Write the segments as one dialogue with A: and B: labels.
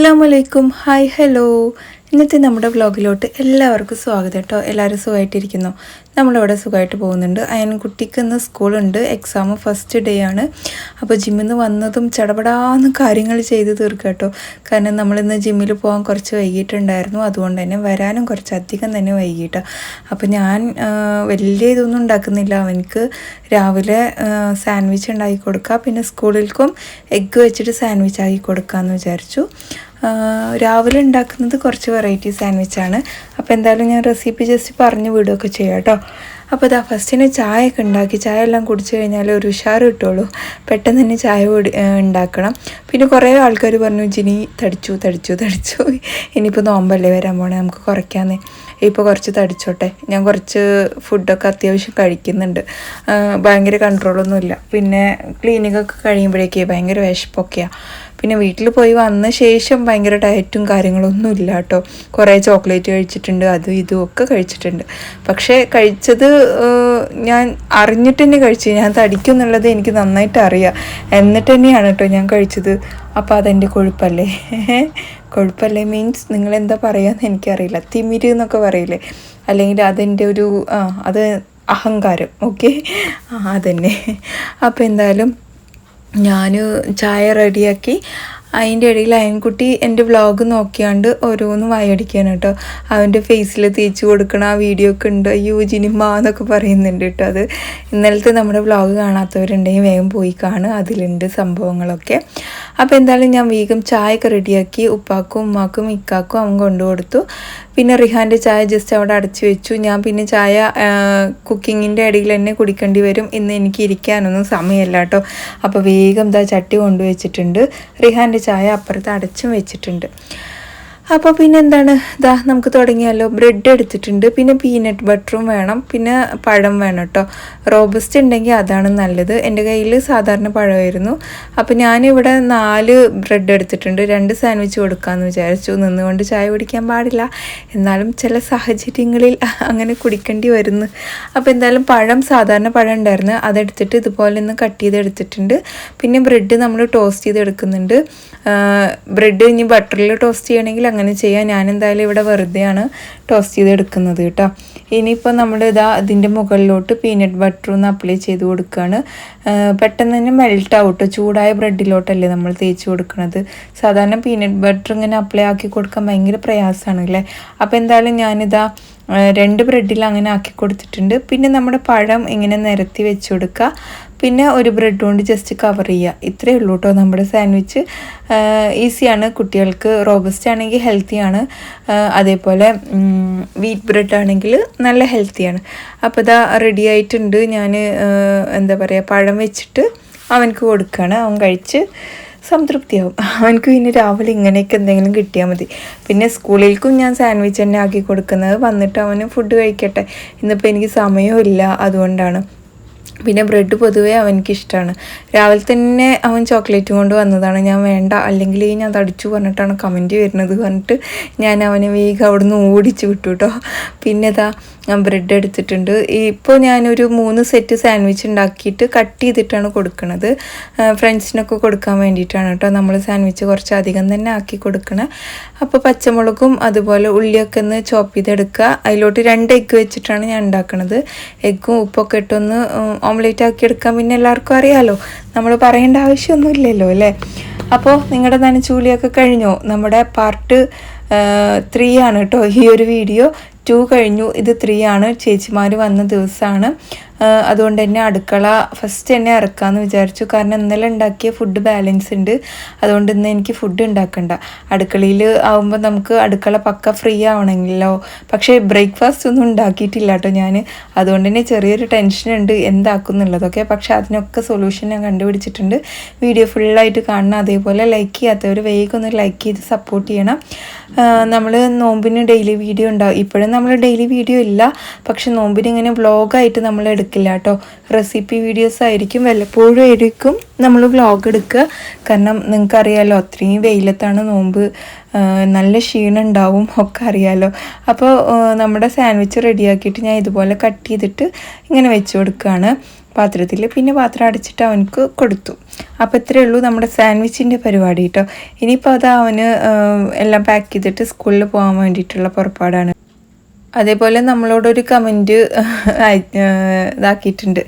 A: അസ്സാം വലൈക്കും hi hello ഇന്നത്തെ നമ്മുടെ വ്ലോഗിലോട്ട് എല്ലാവർക്കും സ്വാഗതം കേട്ടോ. എല്ലാവരും സുഖമായിട്ടിരിക്കുന്നു. നമ്മളിവിടെ സുഖമായിട്ട് പോകുന്നുണ്ട്. അയൻകുട്ടിക്ക് ഇന്ന് സ്കൂളുണ്ട്. എക്സാം ഫസ്റ്റ് ഡേ ആണ്. അപ്പോൾ ജിമ്മിൽ നിന്ന് വന്നതും ചടപടാന്ന് കാര്യങ്ങൾ ചെയ്ത് തീർക്കുക കേട്ടോ. കാരണം നമ്മളിന്ന് ജിമ്മിൽ പോകാൻ കുറച്ച് വൈകിട്ടുണ്ടായിരുന്നു അതുകൊണ്ട് തന്നെ വരാനും കുറച്ച് അധികം തന്നെ വൈകിട്ടാണ് അപ്പോൾ ഞാൻ വലിയ ഇതൊന്നും ഉണ്ടാക്കുന്നില്ല. അവനക്ക് രാവിലെ സാൻഡ്വിച്ച് ഉണ്ടാക്കി കൊടുക്കുക പിന്നെ സ്കൂളിൽക്കും എഗ്ഗ് വെച്ചിട്ട് സാൻഡ്വിച്ച് ആക്കി കൊടുക്കാമെന്ന് വിചാരിച്ചു. രാവിലെ ഉണ്ടാക്കുന്നത് കുറച്ച് വെറൈറ്റി സാൻഡ്വിച്ചാണ് അപ്പോൾ എന്തായാലും ഞാൻ റെസിപ്പി ജസ്റ്റ് പറഞ്ഞു വിടുകയൊക്കെ ചെയ്യാം കേട്ടോ. അപ്പോൾ ഇതാ ഫസ്റ്റിന് ചായ ഒക്കെ ഉണ്ടാക്കി. ചായ എല്ലാം കുടിച്ചു കഴിഞ്ഞാൽ ഒരു ഉഷാർ കിട്ടുള്ളൂ പെട്ടെന്ന് തന്നെ ചായ ഉണ്ടാക്കണം. പിന്നെ കുറേ ആൾക്കാർ പറഞ്ഞു ജിനി തടിച്ചു തടിച്ചു തടിച്ചു. ഇനിയിപ്പോൾ നോമ്പല്ലേ വരാൻ പോണേ നമുക്ക് കുറയ്ക്കാന്ന്. ഇപ്പോൾ കുറച്ച് തടിച്ചോട്ടെ. ഞാൻ കുറച്ച് ഫുഡൊക്കെ അത്യാവശ്യം കഴിക്കുന്നുണ്ട്. ഭയങ്കര കൺട്രോളൊന്നുമില്ല പിന്നെ ക്ലീനിങ്ങൊക്കെ കഴിയുമ്പോഴേക്കേ ഭയങ്കര വിശപ്പൊക്കെയാണ് പിന്നെ വീട്ടിൽ പോയി വന്ന ശേഷം ഭയങ്കര ഡയറ്റും കാര്യങ്ങളൊന്നും ഇല്ല കേട്ടോ. കുറേ ചോക്ലേറ്റ് കഴിച്ചിട്ടുണ്ട് അതും ഇതും ഒക്കെ കഴിച്ചിട്ടുണ്ട്. പക്ഷേ കഴിച്ചത് ഞാൻ അറിഞ്ഞിട്ട് തന്നെ കഴിച്ചു. ഞാൻ തടിക്കും എന്നുള്ളത് എനിക്ക് നന്നായിട്ട് അറിയാം. എന്നിട്ട് തന്നെയാണ് കേട്ടോ ഞാൻ കഴിച്ചത്. അപ്പോൾ അതെന്റെ കൊഴുപ്പല്ലേ? കൊഴുപ്പല്ലേ മീൻസ് നിങ്ങൾ എന്താ പറയാന്ന് എനിക്കറിയില്ല. തിമിര് എന്നൊക്കെ പറയില്ലേ? അല്ലെങ്കിൽ അതെന്റെ ഒരു അത് അഹങ്കാരം. ഓക്കെ അതന്നെ. അപ്പോൾ എന്തായാലും ഞാൻ ചായ റെഡിയാക്കി അതിന്റെ ഇടയിൽ അയൻകുട്ടി എന്റെ വ്ളോഗ് നോക്കിയാണ്ട് ഓരോന്ന് വായടിക്കാണ് കേട്ടോ. അവന്റെ ഫേസിൽ തേച്ച് കൊടുക്കണ ആ വീഡിയോ ഒക്കെ ഉണ്ട്. അയ്യോ ജിനിമ എന്നൊക്കെ പറയുന്നുണ്ട് കേട്ടോ അത്. ഇന്നലത്തെ നമ്മുടെ വ്ളോഗ് കാണാത്തവരുണ്ടെങ്കിൽ വേഗം പോയി കാണുക. അതിലുണ്ട് സംഭവങ്ങളൊക്കെ. അപ്പോൾ എന്തായാലും ഞാൻ വേഗം ചായ ഒക്കെ റെഡിയാക്കി ഉപ്പാക്കും ഉമ്മാക്കും ഇക്കാക്കും അവൻ കൊണ്ടു കൊടുത്തു. പിന്നെ റിഹാന്റെ ചായ ജസ്റ്റ് അവിടെ അടച്ചു വെച്ചു. ഞാൻ പിന്നെ ചായ കുക്കിങ്ങിന്റെ ഇടയിൽ തന്നെ കുടിക്കേണ്ടി വരും ഇന്ന് എനിക്ക് ഇരിക്കാനൊന്നും സമയമല്ല കേട്ടോ. അപ്പോൾ വേഗം ദാ ചട്ടി കൊണ്ടുവച്ചിട്ടുണ്ട് റിഹാന്റെ ചായ അപ്പുറത്ത് അടച്ചും വെച്ചിട്ടുണ്ട്. അപ്പോൾ പിന്നെ എന്താണ്? ഇതാ നമുക്ക് തുടങ്ങിയാലോ. ബ്രെഡ് എടുത്തിട്ടുണ്ട്. പിന്നെ പീനട്ട് ബട്ടറും വേണം. പിന്നെ പഴം വേണം കേട്ടോ റോബസ്റ്റ് ഉണ്ടെങ്കിൽ അതാണ് നല്ലത്. എന്റെ കയ്യിൽ സാധാരണ പഴമായിരുന്നു. അപ്പോൾ ഞാനിവിടെ നാല് ബ്രെഡ് എടുത്തിട്ടുണ്ട്. രണ്ട് സാൻഡ്വിച്ച് കൊടുക്കാമെന്ന് വിചാരിച്ചു. നിന്നുകൊണ്ട് ചായ കുടിക്കാൻ പാടില്ല. എന്നാലും ചില സാഹചര്യങ്ങളിൽ അങ്ങനെ കുടിക്കേണ്ടി വരുന്നു. അപ്പോൾ എന്തായാലും പഴം സാധാരണ പഴം ഉണ്ടായിരുന്നു. അതെടുത്തിട്ട് ഇതുപോലെ ഒന്ന് കട്ട് ചെയ്ത് എടുത്തിട്ടുണ്ട് പിന്നെ ബ്രെഡ് നമ്മൾ ടോസ്റ്റ് ചെയ്ത് എടുക്കുന്നുണ്ട് ബ്രെഡ് ഇനി ബട്ടറിൽ ടോസ്റ്റ് ചെയ്യണമെങ്കിൽ ചെയ്യാം ഞാൻ എന്തായാലും ഇവിടെ വെറുതെയാണ് ടോസ്റ്റ് ചെയ്ത് എടുക്കുന്നത് കേട്ടോ. ഇനിയിപ്പോൾ നമ്മൾ ഇതാ ഇതിന്റെ മുകളിലോട്ട് പീനട്ട് ബട്ടർ ഒന്ന് അപ്ലൈ ചെയ്ത് കൊടുക്കുകയാണ് പെട്ടെന്ന് തന്നെ മെൽട്ട് ആവട്ടോ. ചൂടായ ബ്രെഡിലോട്ടല്ലേ നമ്മൾ തേച്ച് കൊടുക്കുന്നത് സാധാരണ പീനട്ട് ബട്ടർ ഇങ്ങനെ അപ്ലൈ ആക്കി കൊടുക്കാൻ ഭയങ്കര പ്രയാസമാണ് അല്ലേ? അപ്പോൾ എന്തായാലും ഞാനിതാ രണ്ട് ബ്രെഡിൽ അങ്ങനെ ആക്കി കൊടുത്തിട്ടുണ്ട്. പിന്നെ നമ്മുടെ പഴം ഇങ്ങനെ നിരത്തി വെച്ച് കൊടുക്കുക പിന്നെ ഒരു ബ്രെഡ് കൊണ്ട് ജസ്റ്റ് കവർ ചെയ്യുക ഇത്രയേ ഉള്ളൂ കേട്ടോ നമ്മുടെ സാൻഡ്വിച്ച് ഈസിയാണ് കുട്ടികൾക്ക് റോബസ്റ്റ് ആണെങ്കിൽ ഹെൽത്തിയാണ് അതേപോലെ വീറ്റ് ബ്രെഡ് ആണെങ്കിൽ നല്ല ഹെൽത്തിയാണ് അപ്പോൾ ഇതാ റെഡി ആയിട്ടുണ്ട്. ഞാൻ എന്താ പറയുക പഴം വെച്ചിട്ട് അവനക്ക് കൊടുക്കുകയാണ് അവൻ കഴിച്ച് സംതൃപ്തിയാവും. അവനക്ക് പിന്നെ രാവിലെ ഇങ്ങനെയൊക്കെ എന്തെങ്കിലും കിട്ടിയാൽ മതി. പിന്നെ സ്കൂളിലേക്കും ഞാൻ സാൻഡ്വിച്ച് തന്നെ ആക്കി കൊടുക്കുന്നത്. വന്നിട്ട് അവന് ഫുഡ് കഴിക്കട്ടെ. ഇന്നിപ്പോൾ എനിക്ക് സമയമില്ല അതുകൊണ്ടാണ്. പിന്നെ ബ്രെഡ് പൊതുവേ അവനക്ക് ഇഷ്ടമാണ് രാവിലെ തന്നെ അവൻ ചോക്ലേറ്റ് കൊണ്ട് വന്നതാണ്. ഞാൻ വേണ്ട അല്ലെങ്കിൽ ഞാൻ തടിച്ചു പറഞ്ഞിട്ടാണ് കമന്റ് വരുന്നത് പറഞ്ഞിട്ട് ഞാൻ അവനെ വേഗം അവിടുന്ന് ഓടിച്ചു വിട്ടു കേട്ടോ പിന്നെ ഇതാ ഞാൻ ബ്രെഡ് എടുത്തിട്ടുണ്ട്. ഇപ്പോൾ ഞാനൊരു മൂന്ന് സെറ്റ് സാൻഡ്വിച്ച് ഉണ്ടാക്കിയിട്ട് കട്ട് ചെയ്തിട്ടാണ് കൊടുക്കുന്നത് ഫ്രണ്ട്സിനൊക്കെ കൊടുക്കാൻ വേണ്ടിയിട്ടാണ് കേട്ടോ നമ്മൾ സാൻഡ്വിച്ച് കുറച്ച് അധികം തന്നെ ആക്കി കൊടുക്കണം. അപ്പോൾ പച്ചമുളകും അതുപോലെ ഉള്ളിയൊക്കെ ഒന്ന് ചോപ്പ് ചെയ്തെടുക്കുക. അതിലോട്ട് രണ്ട് എഗ്ഗ് വെച്ചിട്ടാണ് ഞാൻ ഉണ്ടാക്കുന്നത് എഗ്ഗും ഉപ്പൊക്കെ ഇട്ടൊന്ന് ഓംലേറ്റ് ആക്കി എടുക്കാൻ പിന്നെ എല്ലാവർക്കും അറിയാമല്ലോ നമ്മൾ പറയേണ്ട ആവശ്യമൊന്നുമില്ലല്ലോ അല്ലേ? അപ്പോൾ നിങ്ങളുടെ നനച്ചൂലിയൊക്കെ കഴിഞ്ഞോ? നമ്മുടെ പാർട്ട് ത്രീ ആണ് കേട്ടോ ഈ ഒരു വീഡിയോ ടു കഴിഞ്ഞു. ഇത് ത്രീ ആണ്. ചേച്ചിമാർ വന്ന ദിവസമാണ് അതുകൊണ്ട് തന്നെ അടുക്കള ഫസ്റ്റ് തന്നെ ഇറക്കാമെന്ന് വിചാരിച്ചു. കാരണം ഇന്നലെ ഉണ്ടാക്കിയ ഫുഡ് ബാലൻസ് ഉണ്ട്. അതുകൊണ്ട് ഇന്ന് എനിക്ക് ഫുഡ് ഉണ്ടാക്കണ്ട. അടുക്കളയിൽ ആവുമ്പോൾ നമുക്ക് അടുക്കള പക്ക ഫ്രീ ആവണമെങ്കിലോ പക്ഷേ ബ്രേക്ക്ഫാസ്റ്റ് ഒന്നും ഉണ്ടാക്കിയിട്ടില്ല കേട്ടോ ഞാൻ അതുകൊണ്ട് തന്നെ ചെറിയൊരു ടെൻഷൻ ഉണ്ട് എന്താക്കും എന്നുള്ളതൊക്കെ. പക്ഷേ അതിനൊക്കെ സൊല്യൂഷൻ ഞാൻ കണ്ടുപിടിച്ചിട്ടുണ്ട്. വീഡിയോ ഫുള്ളായിട്ട് കാണണം. അതേപോലെ ലൈക്ക് ചെയ്യാത്തവർ വേഗം ഒന്ന് ലൈക്ക് ചെയ്ത് സപ്പോർട്ട് ചെയ്യണം. നമ്മൾ നോമ്പിന് ഡെയിലി വീഡിയോ ഉണ്ടാവും ഇപ്പോഴും നമ്മൾ ഡെയിലി വീഡിയോ ഇല്ല. പക്ഷെ നോമ്പിന് ഇങ്ങനെ വ്ളോഗായിട്ട് നമ്മൾ എടുക്കില്ല കേട്ടോ റെസിപ്പി വീഡിയോസ് ആയിരിക്കും വല്ലപ്പോഴും ആയിരിക്കും നമ്മൾ വ്ളോഗ് എടുക്കുക. കാരണം നിങ്ങൾക്കറിയാലോ അത്രയും വെയിലത്താണ് നോമ്പ് നല്ല ക്ഷീണം ഉണ്ടാവും ഒക്കെ അറിയാലോ. അപ്പോൾ നമ്മുടെ സാൻഡ്വിച്ച് റെഡിയാക്കിയിട്ട് ഞാൻ ഇതുപോലെ കട്ട് ചെയ്തിട്ട് ഇങ്ങനെ വെച്ച് കൊടുക്കുകയാണ്. പാത്രത്തിൽ പിന്നെ പാത്രം അടച്ചിട്ട് അവനക്ക് കൊടുത്തു. അപ്പോൾ ഇത്രയേ ഉള്ളൂ നമ്മുടെ സാൻഡ്വിച്ചിന്റെ പരിപാടി കേട്ടോ ഇനിയിപ്പോൾ അത് അവന് എല്ലാം പാക്ക് ചെയ്തിട്ട് സ്കൂളിൽ പോകാൻ വേണ്ടിയിട്ടുള്ള പുറപ്പാടാണ്. അതേപോലെ നമ്മളോടൊരു കമന്റ് ഇതാക്കിയിട്ടുണ്ട്.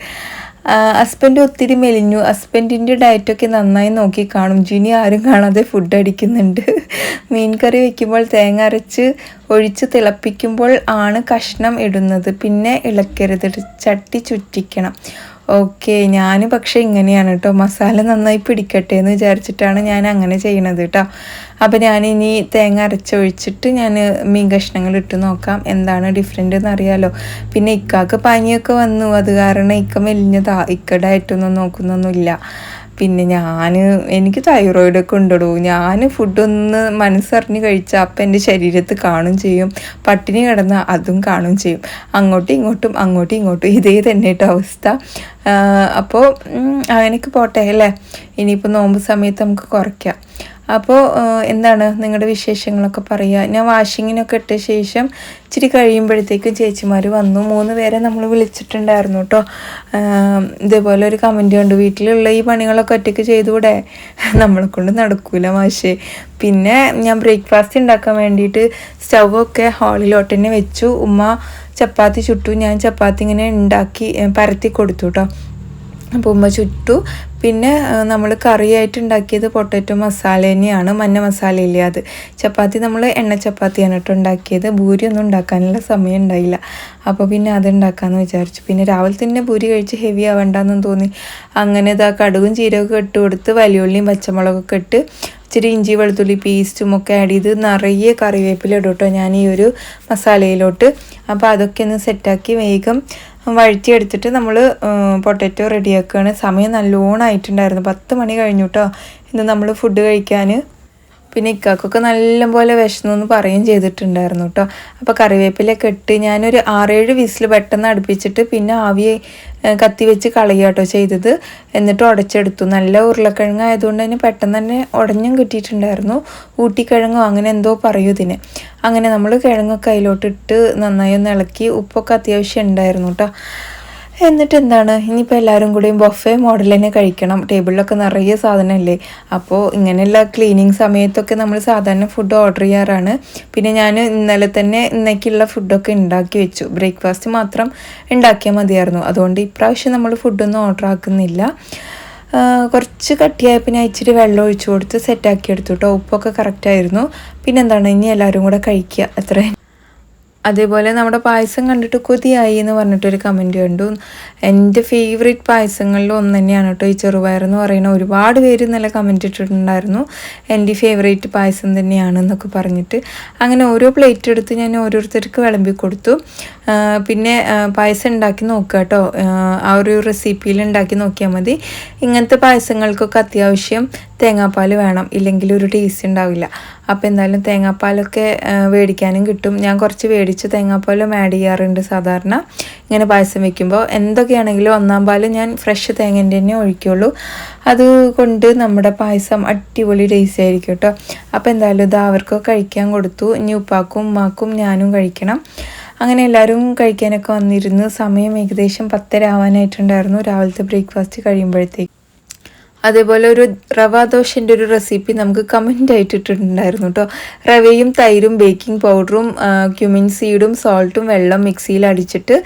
A: ഹസ്ബൻഡ് ഒത്തിരി മെലിഞ്ഞു. ഹസ്ബൻഡിന്റെ ഡയറ്റൊക്കെ നന്നായി നോക്കി കാണും. ജിനി ആരും കാണാതെ ഫുഡ് അടിക്കുന്നുണ്ട്. മീൻ കറി വെക്കുമ്പോൾ തേങ്ങ അരച്ച് ഒഴിച്ച് തിളപ്പിക്കുമ്പോൾ ആണ് കഷ്ണം ഇടുന്നത്. പിന്നെ ഇളക്കരുത്. ചട്ടി ചുറ്റിക്കണം. ഓക്കെ ഞാൻ പക്ഷേ ഇങ്ങനെയാണ് കേട്ടോ. മസാല നന്നായി പിടിക്കട്ടെ എന്ന് വിചാരിച്ചിട്ടാണ് ഞാൻ അങ്ങനെ ചെയ്യണത് കേട്ടോ. അപ്പോൾ ഇനി തേങ്ങ അരച്ചൊഴിച്ചിട്ട് ഞാൻ മീൻ കഷ്ണങ്ങൾ ഇട്ട് നോക്കാം എന്താണ് ഡിഫറെന്റ് എന്ന് അറിയാലോ. പിന്നെ ഇക്കാക്ക് പനിയൊക്കെ വന്നു. അത് കാരണം ഇക്ക മെലിഞ്ഞതാ. ഇക്ക ഡയറ്റൊന്നും നോക്കുന്നൊന്നുമില്ല. പിന്നെ ഞാൻ എനിക്ക് തൈറോയിഡ് ഒക്കെ ഉണ്ടടൂ. ഞാൻ ഫുഡൊന്ന് മനസ്സറിഞ്ഞ് കഴിച്ചാൽ അപ്പം എന്റെ ശരീരത്ത് കാണും ചെയ്യും. പട്ടിണി കിടന്നാൽ അതും കാണും ചെയ്യും. അങ്ങോട്ടും ഇങ്ങോട്ടും അങ്ങോട്ടും ഇങ്ങോട്ടും ഇതേ തന്നെ കേട്ടോ അവസ്ഥ. അപ്പോൾ അങ്ങനെയൊക്കെ പോട്ടെ അല്ലേ? ഇനിയിപ്പോൾ നോമ്പ് സമയത്ത് നമുക്ക് കുറയ്ക്കാം. അപ്പോൾ എന്താണ് നിങ്ങളുടെ വിശേഷങ്ങളൊക്കെ പറയുക? ഞാൻ വാഷിങ്ങിനൊക്കെ ഇട്ട ശേഷം ഇച്ചിരി കഴിയുമ്പോഴത്തേക്കും ചേച്ചിമാർ വന്നു. മൂന്ന് പേരെ നമ്മൾ വിളിച്ചിട്ടുണ്ടായിരുന്നു കേട്ടോ. ഇതേപോലെ ഒരു കമന്റ് കണ്ടു. വീട്ടിലുള്ള ഈ പണികളൊക്കെ ഒറ്റയ്ക്ക് ചെയ്തുകൂടെ? നമ്മളെ കൊണ്ട് നടക്കൂല മാഷേ. പിന്നെ ഞാൻ ബ്രേക്ക്ഫാസ്റ്റ് ഉണ്ടാക്കാൻ വേണ്ടിയിട്ട് സ്റ്റൗവൊക്കെ ഹാളിലോട്ട് തന്നെ വെച്ചു. ഉമ്മ ചപ്പാത്തി ചുട്ടു. ഞാൻ ചപ്പാത്തി ഇങ്ങനെ ഉണ്ടാക്കി പരത്തി കൊടുത്തു കേട്ടോ. അപ്പോൾ ഉമ്മ ചുട്ടു. പിന്നെ നമ്മൾ കറിയായിട്ട് ഉണ്ടാക്കിയത് പൊട്ടറ്റോ മസാല തന്നെയാണ്. മഞ്ഞ മസാല ഇല്ല അത്. ചപ്പാത്തി നമ്മൾ എണ്ണ ചപ്പാത്തിയാണ് കേട്ടോ ഉണ്ടാക്കിയത്. ഭൂരി ഒന്നും ഉണ്ടാക്കാനുള്ള സമയം ഉണ്ടായില്ല. അപ്പോൾ പിന്നെ അത് ഉണ്ടാക്കാമെന്ന് വിചാരിച്ചു. പിന്നെ രാവിലെ തന്നെ ഭൂരി കഴിച്ച് ഹെവി ആവണ്ടെന്നും തോന്നി. അങ്ങനെ ഇതാ കടുകും ജീരകമൊക്കെ ഇട്ട് കൊടുത്ത് വലിയുള്ളിയും പച്ചമുളകൊക്കെ ഇട്ട് ഇച്ചിരി ഇഞ്ചി വെളുത്തുള്ളി പേസ്റ്റും ഒക്കെ ആഡ് ചെയ്ത് നിറയെ കറിവേപ്പില ഇടും കേട്ടോ ഞാൻ ഈ ഒരു മസാലയിലോട്ട്. അപ്പോൾ അതൊക്കെ ഒന്ന് സെറ്റാക്കി വേഗം വഴറ്റിയെടുത്തിട്ട് നമ്മൾ പൊട്ടറ്റോ റെഡിയാക്കുകയാണ് സമയം നല്ലോണം ആയിട്ടുണ്ടായിരുന്നു. പത്ത് മണി കഴിഞ്ഞു കേട്ടോ ഇന്ന് നമ്മൾ ഫുഡ് കഴിക്കാൻ പിന്നെ ഇക്കാക്കൊക്കെ നല്ലപോലെ വിശന്നു എന്ന് പറയുകയും ചെയ്തിട്ടുണ്ടായിരുന്നു കേട്ടോ അപ്പോൾ കറിവേപ്പിലൊക്കെ ഇട്ട് ഞാനൊരു ആറേഴ് വിസിൽ പെട്ടെന്ന് അടുപ്പിച്ചിട്ട് പിന്നെ ആവി കത്തി വെച്ച് കളയുക കേട്ടോ ചെയ്തത്. എന്നിട്ട് ഉടച്ചെടുത്തു. നല്ല ഉരുളക്കിഴങ്ങ് ആയതുകൊണ്ട് തന്നെ പെട്ടെന്ന് തന്നെ ഉടഞ്ഞും കിട്ടിയിട്ടുണ്ടായിരുന്നു. ഊട്ടിക്കിഴങ്ങോ അങ്ങനെ എന്തോ പറയൂ ഇതിന്. അങ്ങനെ നമ്മൾ കിഴങ്ങൊക്കെ അതിലോട്ടിട്ട് നന്നായി ഒന്ന് ഇളക്കി ഉപ്പൊക്കെ അത്യാവശ്യം ഉണ്ടായിരുന്നു കേട്ടോ എന്നിട്ട് എന്താണ് ഇനിയിപ്പോൾ എല്ലാവരും കൂടിയും ബൊഫെ മോഡൽ തന്നെ കഴിക്കണം. ടേബിളിലൊക്കെ നിറയെ സാധനമല്ലേ അപ്പോൾ ഇങ്ങനെയുള്ള ക്ലീനിങ് സമയത്തൊക്കെ നമ്മൾ സാധാരണ ഫുഡ് ഓർഡർ ചെയ്യാറാണ്. പിന്നെ ഞാൻ ഇന്നലെ തന്നെ ഇന്നേക്കുള്ള ഫുഡൊക്കെ ഉണ്ടാക്കി വെച്ചു. ബ്രേക്ക്ഫാസ്റ്റ് മാത്രം ഉണ്ടാക്കിയാൽ മതിയായിരുന്നു. അതുകൊണ്ട് ഇപ്രാവശ്യം നമ്മൾ ഫുഡൊന്നും ഓർഡർ ആക്കുന്നില്ല. കുറച്ച് കട്ടിയായപ്പോൾ ഞാൻ ഇച്ചിരി വെള്ളം ഒഴിച്ചു കൊടുത്ത് സെറ്റാക്കി എടുത്തു കേട്ടോ ഉപ്പൊക്കെ കറക്റ്റായിരുന്നു പിന്നെന്താണ് ഇനി എല്ലാവരും കൂടെ കഴിക്കുക അത്രേ. അതേപോലെ നമ്മുടെ പായസം കണ്ടിട്ട് കൊതിയായി എന്ന് പറഞ്ഞിട്ടൊരു കമന്റ് കണ്ടു. എന്റെ ഫേവറേറ്റ് പായസങ്ങളിൽ ഒന്ന് തന്നെയാണ് കേട്ടോ ഈ ചെറുപയർ എന്ന് പറയുന്ന ഒരുപാട് പേര് നല്ല കമന്റ് ഇട്ടിട്ടുണ്ടായിരുന്നു. എന്റെ ഫേവറേറ്റ് പായസം തന്നെയാണ് എന്നൊക്കെ പറഞ്ഞിട്ട്. അങ്ങനെ ഓരോ പ്ലേറ്റ് എടുത്ത് ഞാൻ ഓരോരുത്തർക്ക് വിളമ്പി കൊടുത്തു. പിന്നെ പായസം ഉണ്ടാക്കി നോക്കുക കേട്ടോ. ആ, ഒരു റെസിപ്പിയിൽ ഉണ്ടാക്കി നോക്കിയാൽ മതി. ഇങ്ങനത്തെ പായസങ്ങൾക്കൊക്കെ അത്യാവശ്യം തേങ്ങാപ്പാൽ വേണം. ഇല്ലെങ്കിൽ ഒരു ടേസ്റ്റ് ഉണ്ടാവില്ല. അപ്പോൾ എന്തായാലും തേങ്ങാപ്പാലൊക്കെ മേടിക്കാനും കിട്ടും. ഞാൻ കുറച്ച് മേടിച്ച് തേങ്ങാപ്പാലും ആഡ് ചെയ്യാറുണ്ട് സാധാരണ. ഇങ്ങനെ പായസം വെക്കുമ്പോൾ എന്തൊക്കെയാണെങ്കിലും ഒന്നാം പാൽ ഞാൻ ഫ്രഷ് തേങ്ങേന്റെ തന്നെ ഒഴിക്കുള്ളൂ. അതുകൊണ്ട് നമ്മുടെ പായസം അടിപൊളി ടേസ്റ്റ് ആയിരിക്കും കേട്ടോ. അപ്പോൾ എന്തായാലും ഇത് അവർക്കൊക്കെ കഴിക്കാൻ കൊടുത്തു. ഇനി ഉപ്പാക്കും ഉമ്മാക്കും ഞാനും കഴിക്കണം. അങ്ങനെ എല്ലാവരും കഴിക്കാനൊക്കെ വന്നിരുന്നു. സമയം ഏകദേശം പത്തര ആവാനായിട്ടുണ്ടായിരുന്നു. രാവിലത്തെ ബ്രേക്ക്ഫാസ്റ്റ് കഴിയുമ്പോഴത്തേക്ക്. അതേപോലെ ഒരു റവ ദോശന്റെ ഒരു റെസിപ്പി നമുക്ക് കമന്റ് ആയിട്ടിട്ടുണ്ടായിരുന്നു കേട്ടോ റവയും തൈരും ബേക്കിംഗ് പൗഡറും ക്യുമിൻ സീഡും സോൾട്ടും വെള്ളം മിക്സിയിൽ അടിച്ചിട്ട്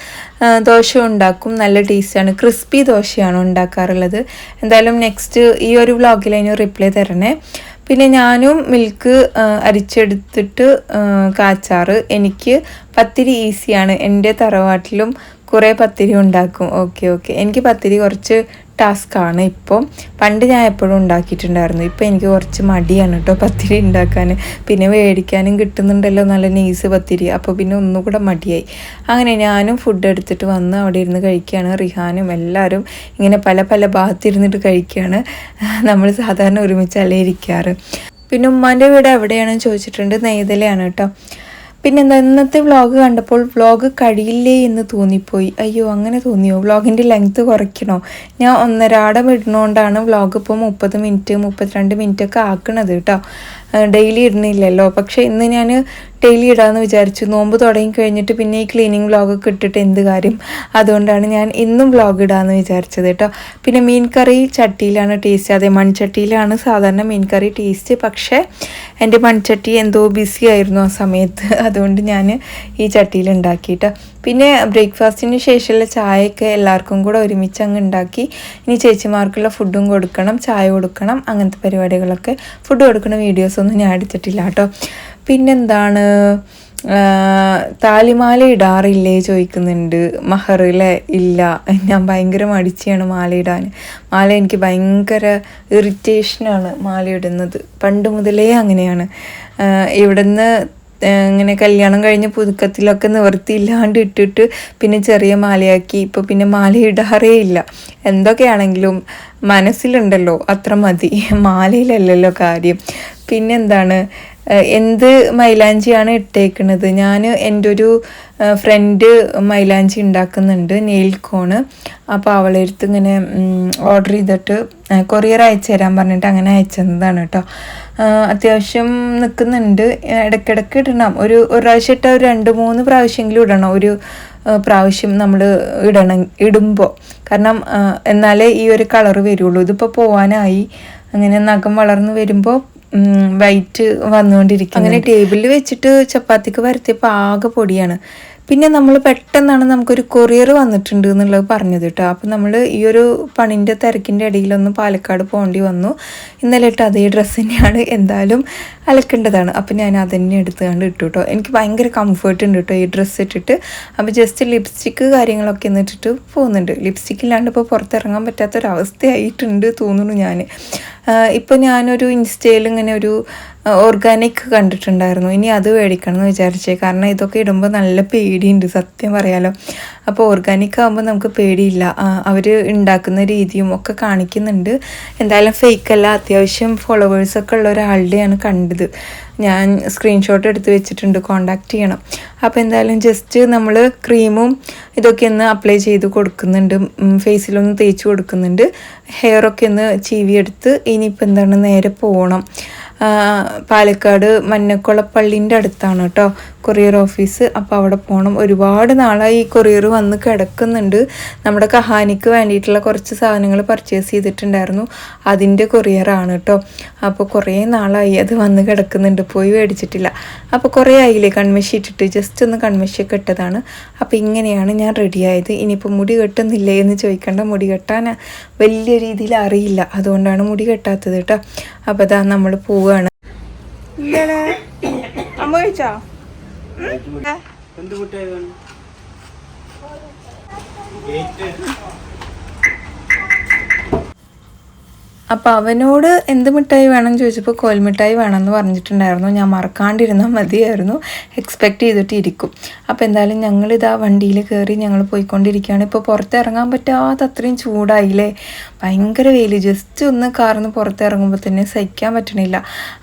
A: ദോശ ഉണ്ടാക്കും. നല്ല ടേസ്റ്റാണ് ക്രിസ്പി ദോശയാണ് ഉണ്ടാക്കാറുള്ളത്. എന്തായാലും നെക്സ്റ്റ് ഈ ഒരു വ്ളോഗിൽ അതിന് റിപ്ലൈ തരണേ. പിന്നെ ഞാനും മിൽക്ക് അരിച്ചെടുത്തിട്ട് കാച്ചാറ്. എനിക്ക് പത്തിരി ഈസിയാണ്. എന്റെ തറവാട്ടിലും കുറേ പത്തിരി ഉണ്ടാക്കും. Okay okay. എനിക്ക് പത്തിരി കുറച്ച് ടാസ്ക്കാണ് ഇപ്പോൾ പണ്ട് ഞാൻ എപ്പോഴും ഉണ്ടാക്കിയിട്ടുണ്ടായിരുന്നു. ഇപ്പോൾ എനിക്ക് കുറച്ച് മടിയാണ് കേട്ടോ പത്തിരി ഉണ്ടാക്കാൻ. പിന്നെ മേടിക്കാനും കിട്ടുന്നുണ്ടല്ലോ നല്ല നെയ്സ് പത്തിരി. അപ്പോൾ പിന്നെ ഒന്നുകൂടെ മടിയായി. അങ്ങനെ ഞാനും ഫുഡ് എടുത്തിട്ട് വന്ന് അവിടെ ഇരുന്ന് കഴിക്കുകയാണ്. റിഹാനും എല്ലാവരും ഇങ്ങനെ പല പല ഭാഗത്തിരുന്നിട്ട് കഴിക്കുകയാണ്. നമ്മൾ സാധാരണ ഒരുമിച്ചല്ലേ ഇരിക്കാറ്. പിന്നെ ഉമ്മാന്റെ വീട് എവിടെയാണെന്ന് ചോദിച്ചിട്ടുണ്ട്. നെയ്തലയാണ് കേട്ടോ. പിന്നെ ഇന്നത്തെ വ്ളോഗ് കണ്ടപ്പോൾ വ്ളോഗ് കഴിയില്ലേ എന്ന് തോന്നിപ്പോയി. അയ്യോ അങ്ങനെ തോന്നിയോ? വ്ളോഗിന്റെ ലെങ്ത് കുറയ്ക്കണോ? ഞാൻ ഒന്നരാടം ഇടുന്നതുകൊണ്ടാണ് വ്ളോഗ് ഇപ്പോൾ മുപ്പത് മിനിറ്റ് മുപ്പത്തിരണ്ട് മിനിറ്റ് ഒക്കെ ആക്കണത് കേട്ടോ. ഡെയിലി ഇടുന്നില്ലല്ലോ. പക്ഷെ ഇന്ന് ഞാൻ ഡെയിലി ഇടാമെന്ന് വിചാരിച്ചു. നോമ്പ് തുടങ്ങി കഴിഞ്ഞിട്ട് പിന്നെ ഈ ക്ലീനിങ് വ്ളോഗൊക്കെ ഇട്ടിട്ട് എന്ത് കാര്യം? അതുകൊണ്ടാണ് ഞാൻ ഇന്നും വ്ളോഗ് ഇടാമെന്ന് വിചാരിച്ചത് കേട്ടോ. പിന്നെ മീൻ കറി ചട്ടിയിലാണ് ടേസ്റ്റ് അതെ മൺചട്ടിയിലാണ് സാധാരണ മീൻ കറി ടേസ്റ്റ് പക്ഷേ എന്റെ മൺചട്ടി എന്തോ ബിസി ആയിരുന്നു ആ സമയത്ത്. അതുകൊണ്ട് ഞാൻ ഈ ചട്ടിയിൽ ഉണ്ടാക്കിയിട്ട് പിന്നെ ബ്രേക്ക്ഫാസ്റ്റിന് ശേഷമുള്ള ചായയൊക്കെ എല്ലാവർക്കും കൂടെ ഒരുമിച്ച് അങ്ങ് ഉണ്ടാക്കി. ഇനി ചേച്ചിമാർക്കുള്ള ഫുഡും കൊടുക്കണം ചായ കൊടുക്കണം അങ്ങനത്തെ പരിപാടികളൊക്കെ ഫുഡ് കൊടുക്കുന്ന വീഡിയോസൊന്നും ഞാൻ എടുത്തിട്ടില്ല കേട്ടോ പിന്നെന്താണ് താലിമാല ഇടാറില്ലേ ചോദിക്കുന്നുണ്ട്. മഹറിലെ ഇല്ല. ഞാൻ ഭയങ്കര മടിച്ചാണ് മാല ഇടാൻ. മാല എനിക്ക് ഭയങ്കര ഇറിറ്റേഷനാണ് മാല ഇടുന്നത്. പണ്ട് മുതലേ അങ്ങനെയാണ്. ഇവിടുന്ന് ഇങ്ങനെ കല്യാണം കഴിഞ്ഞ പുതുക്കത്തിലൊക്കെ നിവൃത്തിയില്ലാണ്ട് ഇട്ടിട്ട് പിന്നെ ചെറിയ മാലയാക്കി. ഇപ്പോൾ പിന്നെ മാല ഇടാറേ ഇല്ല. എന്തൊക്കെയാണെങ്കിലും മനസ്സിലുണ്ടല്ലോ അത്ര മതി. മാലയിലല്ലല്ലോ കാര്യം. പിന്നെന്താണ്? എന്ത് മൈലാഞ്ചിയാണ് ഇട്ടേക്കുന്നത് ഞാൻ എന്റെ ഒരു ഫ്രണ്ട് മൈലാഞ്ചി ഉണ്ടാക്കുന്നുണ്ട് നെയിൽ കോണ്. അപ്പോൾ അവളെ അടുത്ത് ഇങ്ങനെ ഓർഡർ ചെയ്തിട്ട് കൊറിയർ അയച്ചു തരാൻ പറഞ്ഞിട്ട് അങ്ങനെ അയച്ചതാണ് കേട്ടോ. അത്യാവശ്യം നിൽക്കുന്നുണ്ട് ഇടയ്ക്കിടയ്ക്ക് ഇടണം. ഒരു ഒരു പ്രാവശ്യം ഒരു രണ്ട് മൂന്ന് പ്രാവശ്യമെങ്കിലും ഇടണം. ഒരു പ്രാവശ്യം നമ്മൾ ഇടണം ഇടുമ്പോൾ കാരണം എന്നാലേ ഈ ഒരു കളർ വരുള്ളൂ. ഇതിപ്പോൾ പോവാനായി. അങ്ങനെ നഖം വളർന്നു വരുമ്പോൾ വൈറ്റ് വന്നുകൊണ്ടിരിക്കും അങ്ങനെ ടേബിളിൽ വെച്ചിട്ട് ചപ്പാത്തിക്ക് വരുത്തിയപ്പോൾ ആകെ പൊടിയാണ്. പിന്നെ നമ്മൾ പെട്ടെന്നാണ് നമുക്കൊരു കൊറിയർ വന്നിട്ടുണ്ട് എന്നുള്ളത് പറഞ്ഞത് കേട്ടോ. അപ്പം നമ്മൾ ഈ ഒരു പണിന്റെ തിരക്കിന്റെ ഇടയിലൊന്ന് പാലക്കാട് പോകേണ്ടി വന്നു. ഇന്നലെ ഇട്ട് അതേ ഡ്രസ്സ് തന്നെയാണ് എന്തായാലും അലക്കേണ്ടതാണ്. അപ്പം ഞാൻ അതന്നെ എടുത്തുകൊണ്ട് ഇട്ടു കേട്ടോ. എനിക്ക് ഭയങ്കര കംഫേർട്ട് ഉണ്ട് കേട്ടോ ഈ ഡ്രസ്സ് ഇട്ടിട്ട്. അപ്പോൾ ജസ്റ്റ് ലിപ്സ്റ്റിക്ക് കാര്യങ്ങളൊക്കെ ഒന്ന് ഇട്ടിട്ട് പോകുന്നുണ്ട്. ലിപ്സ്റ്റിക്ക് ഇല്ലാണ്ട് ഇപ്പോൾ പുറത്തിറങ്ങാൻ പറ്റാത്തൊരവസ്ഥയായിട്ടുണ്ട് തോന്നുന്നു ഞാൻ ഇപ്പോൾ ഞാനൊരു ഇൻസ്റ്റയിൽ ഇങ്ങനെ ഒരു ഓർഗാനിക് കണ്ടിട്ടുണ്ടായിരുന്നു. ഇനി അത് മേടിക്കണം എന്ന് വിചാരിച്ചേ. കാരണം ഇതൊക്കെ ഇടുമ്പോൾ നല്ല പേടിയുണ്ട് സത്യം പറയാലോ. അപ്പോൾ ഓർഗാനിക് ആകുമ്പോൾ നമുക്ക് പേടിയില്ല. അവർ ഉണ്ടാക്കുന്ന രീതിയും ഒക്കെ കാണിക്കുന്നുണ്ട്. എന്തായാലും ഫേക്ക് അല്ല അത്യാവശ്യം ഫോളോവേഴ്സൊക്കെ ഉള്ള ഒരാളുടെയാണ് കണ്ടത്. ഞാൻ സ്ക്രീൻഷോട്ട് എടുത്ത് വെച്ചിട്ടുണ്ട് കോണ്ടാക്ട് ചെയ്യണം. അപ്പോൾ എന്തായാലും ജസ്റ്റ് നമ്മൾ ക്രീമും ഇതൊക്കെ ഒന്ന് അപ്ലൈ ചെയ്ത് കൊടുക്കുന്നുണ്ട്. ഫേസിലൊന്ന് തേച്ച് കൊടുക്കുന്നുണ്ട്. ഹെയറൊക്കെ ഒന്ന് ചീവിയെടുത്ത് ഇനിയിപ്പോൾ എന്താണ് നേരെ പോകണം പാലക്കാട് മഞ്ഞക്കുളപ്പള്ളിന്റെ അടുത്താണ് കേട്ടോ കൊറിയർ ഓഫീസ്. അപ്പോൾ അവിടെ പോകണം ഒരുപാട് നാളായി ഈ കൊറിയർ വന്ന് കിടക്കുന്നുണ്ട്. നമ്മുടെ കഹാനിക്ക് വേണ്ടിയിട്ടുള്ള കുറച്ച് സാധനങ്ങൾ പർച്ചേസ് ചെയ്തിട്ടുണ്ടായിരുന്നു. അതിന്റെ കൊറിയറാണ് കേട്ടോ. അപ്പോൾ കുറേ നാളായി അത് വന്ന് കിടക്കുന്നുണ്ട്. പോയി മേടിച്ചിട്ടില്ല. അപ്പോൾ കുറേ ആയില്ലേ കൺമശി ഇട്ടിട്ട്? ജസ്റ്റ് ഒന്ന് കൺമശിയൊക്കെ ഇട്ടതാണ്. അപ്പോൾ ഇങ്ങനെയാണ് ഞാൻ റെഡിയായത് ഇനിയിപ്പോൾ മുടി കെട്ടുന്നില്ലേ എന്ന് ചോദിക്കേണ്ട. മുടി കെട്ടാൻ വലിയ രീതിയിൽ അറിയില്ല. അതുകൊണ്ടാണ് മുടി കെട്ടാത്തത് കേട്ടോ. അപ്പോൾ അതാ നമ്മൾ പോവുകയാണ് അമ്മ കഴിച്ചോ? എന്ത് മുട്ടായി വേണം അപ്പോൾ അവനോട് എന്ത് മിഠായി വേണം ചോദിച്ചപ്പോൾ കോൽമിഠായി വേണമെന്ന് പറഞ്ഞിട്ടുണ്ടായിരുന്നു. ഞാൻ മറക്കാണ്ടിരുന്നാൽ മതിയായിരുന്നു. എക്സ്പെക്റ്റ് ചെയ്തിട്ട് ഇരിക്കും അപ്പോൾ എന്തായാലും ഞങ്ങളിതാ വണ്ടിയിൽ കയറി ഞങ്ങൾ പോയിക്കൊണ്ടിരിക്കുകയാണ്. ഇപ്പോൾ പുറത്തിറങ്ങാൻ പറ്റാത്ത അത്രയും ചൂടായില്ലേ? ഭയങ്കര വെയിൽ. ജസ്റ്റ് ഒന്ന് കാർന്ന് പുറത്തിറങ്ങുമ്പോൾ തന്നെ സഹിക്കാൻ പറ്റണില്ല.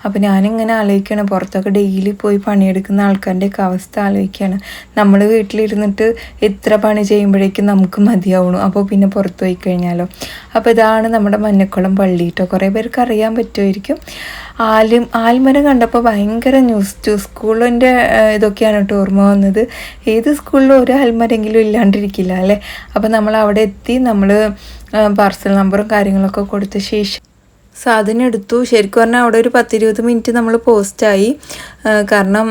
A: അപ്പോൾ ഞാനിങ്ങനെ ആലോചിക്കുകയാണ്. പുറത്തൊക്കെ ഡെയിലി പോയി പണിയെടുക്കുന്ന ആൾക്കാരുടെയൊക്കെ അവസ്ഥ ആലോചിക്കുകയാണ്. നമ്മൾ വീട്ടിലിരുന്നിട്ട് എത്ര പണി ചെയ്യുമ്പോഴേക്കും നമുക്ക് മതിയാവണം അപ്പോൾ പിന്നെ പുറത്ത് പോയി കഴിഞ്ഞാലോ? അപ്പോൾ ഇതാണ് നമ്മുടെ മഞ്ഞക്കുളം പള്ളി. പള്ളി കേട്ടോ കുറേ പേർക്ക് അറിയാൻ പറ്റുമായിരിക്കും. ആലും ആൽമരം കണ്ടപ്പോൾ ഭയങ്കര ന്യൂസ് ടു സ്കൂളിന്റെ ഇതൊക്കെയാണ് കേട്ടോ ഓർമ്മ വന്നത്. ഏത് സ്കൂളിലും ഒരു ആൽമരെങ്കിലും ഇല്ലാണ്ടിരിക്കില്ല അല്ലേ? അപ്പോൾ നമ്മൾ അവിടെ എത്തി നമ്മൾ പാർസൽ നമ്പറും കാര്യങ്ങളൊക്കെ കൊടുത്ത ശേഷം സാധനം എടുത്തു. ശരിക്കും പറഞ്ഞാൽ അവിടെ ഒരു പത്തിരുപത് മിനിറ്റ് നമ്മൾ പോസ്റ്റായി. കാരണം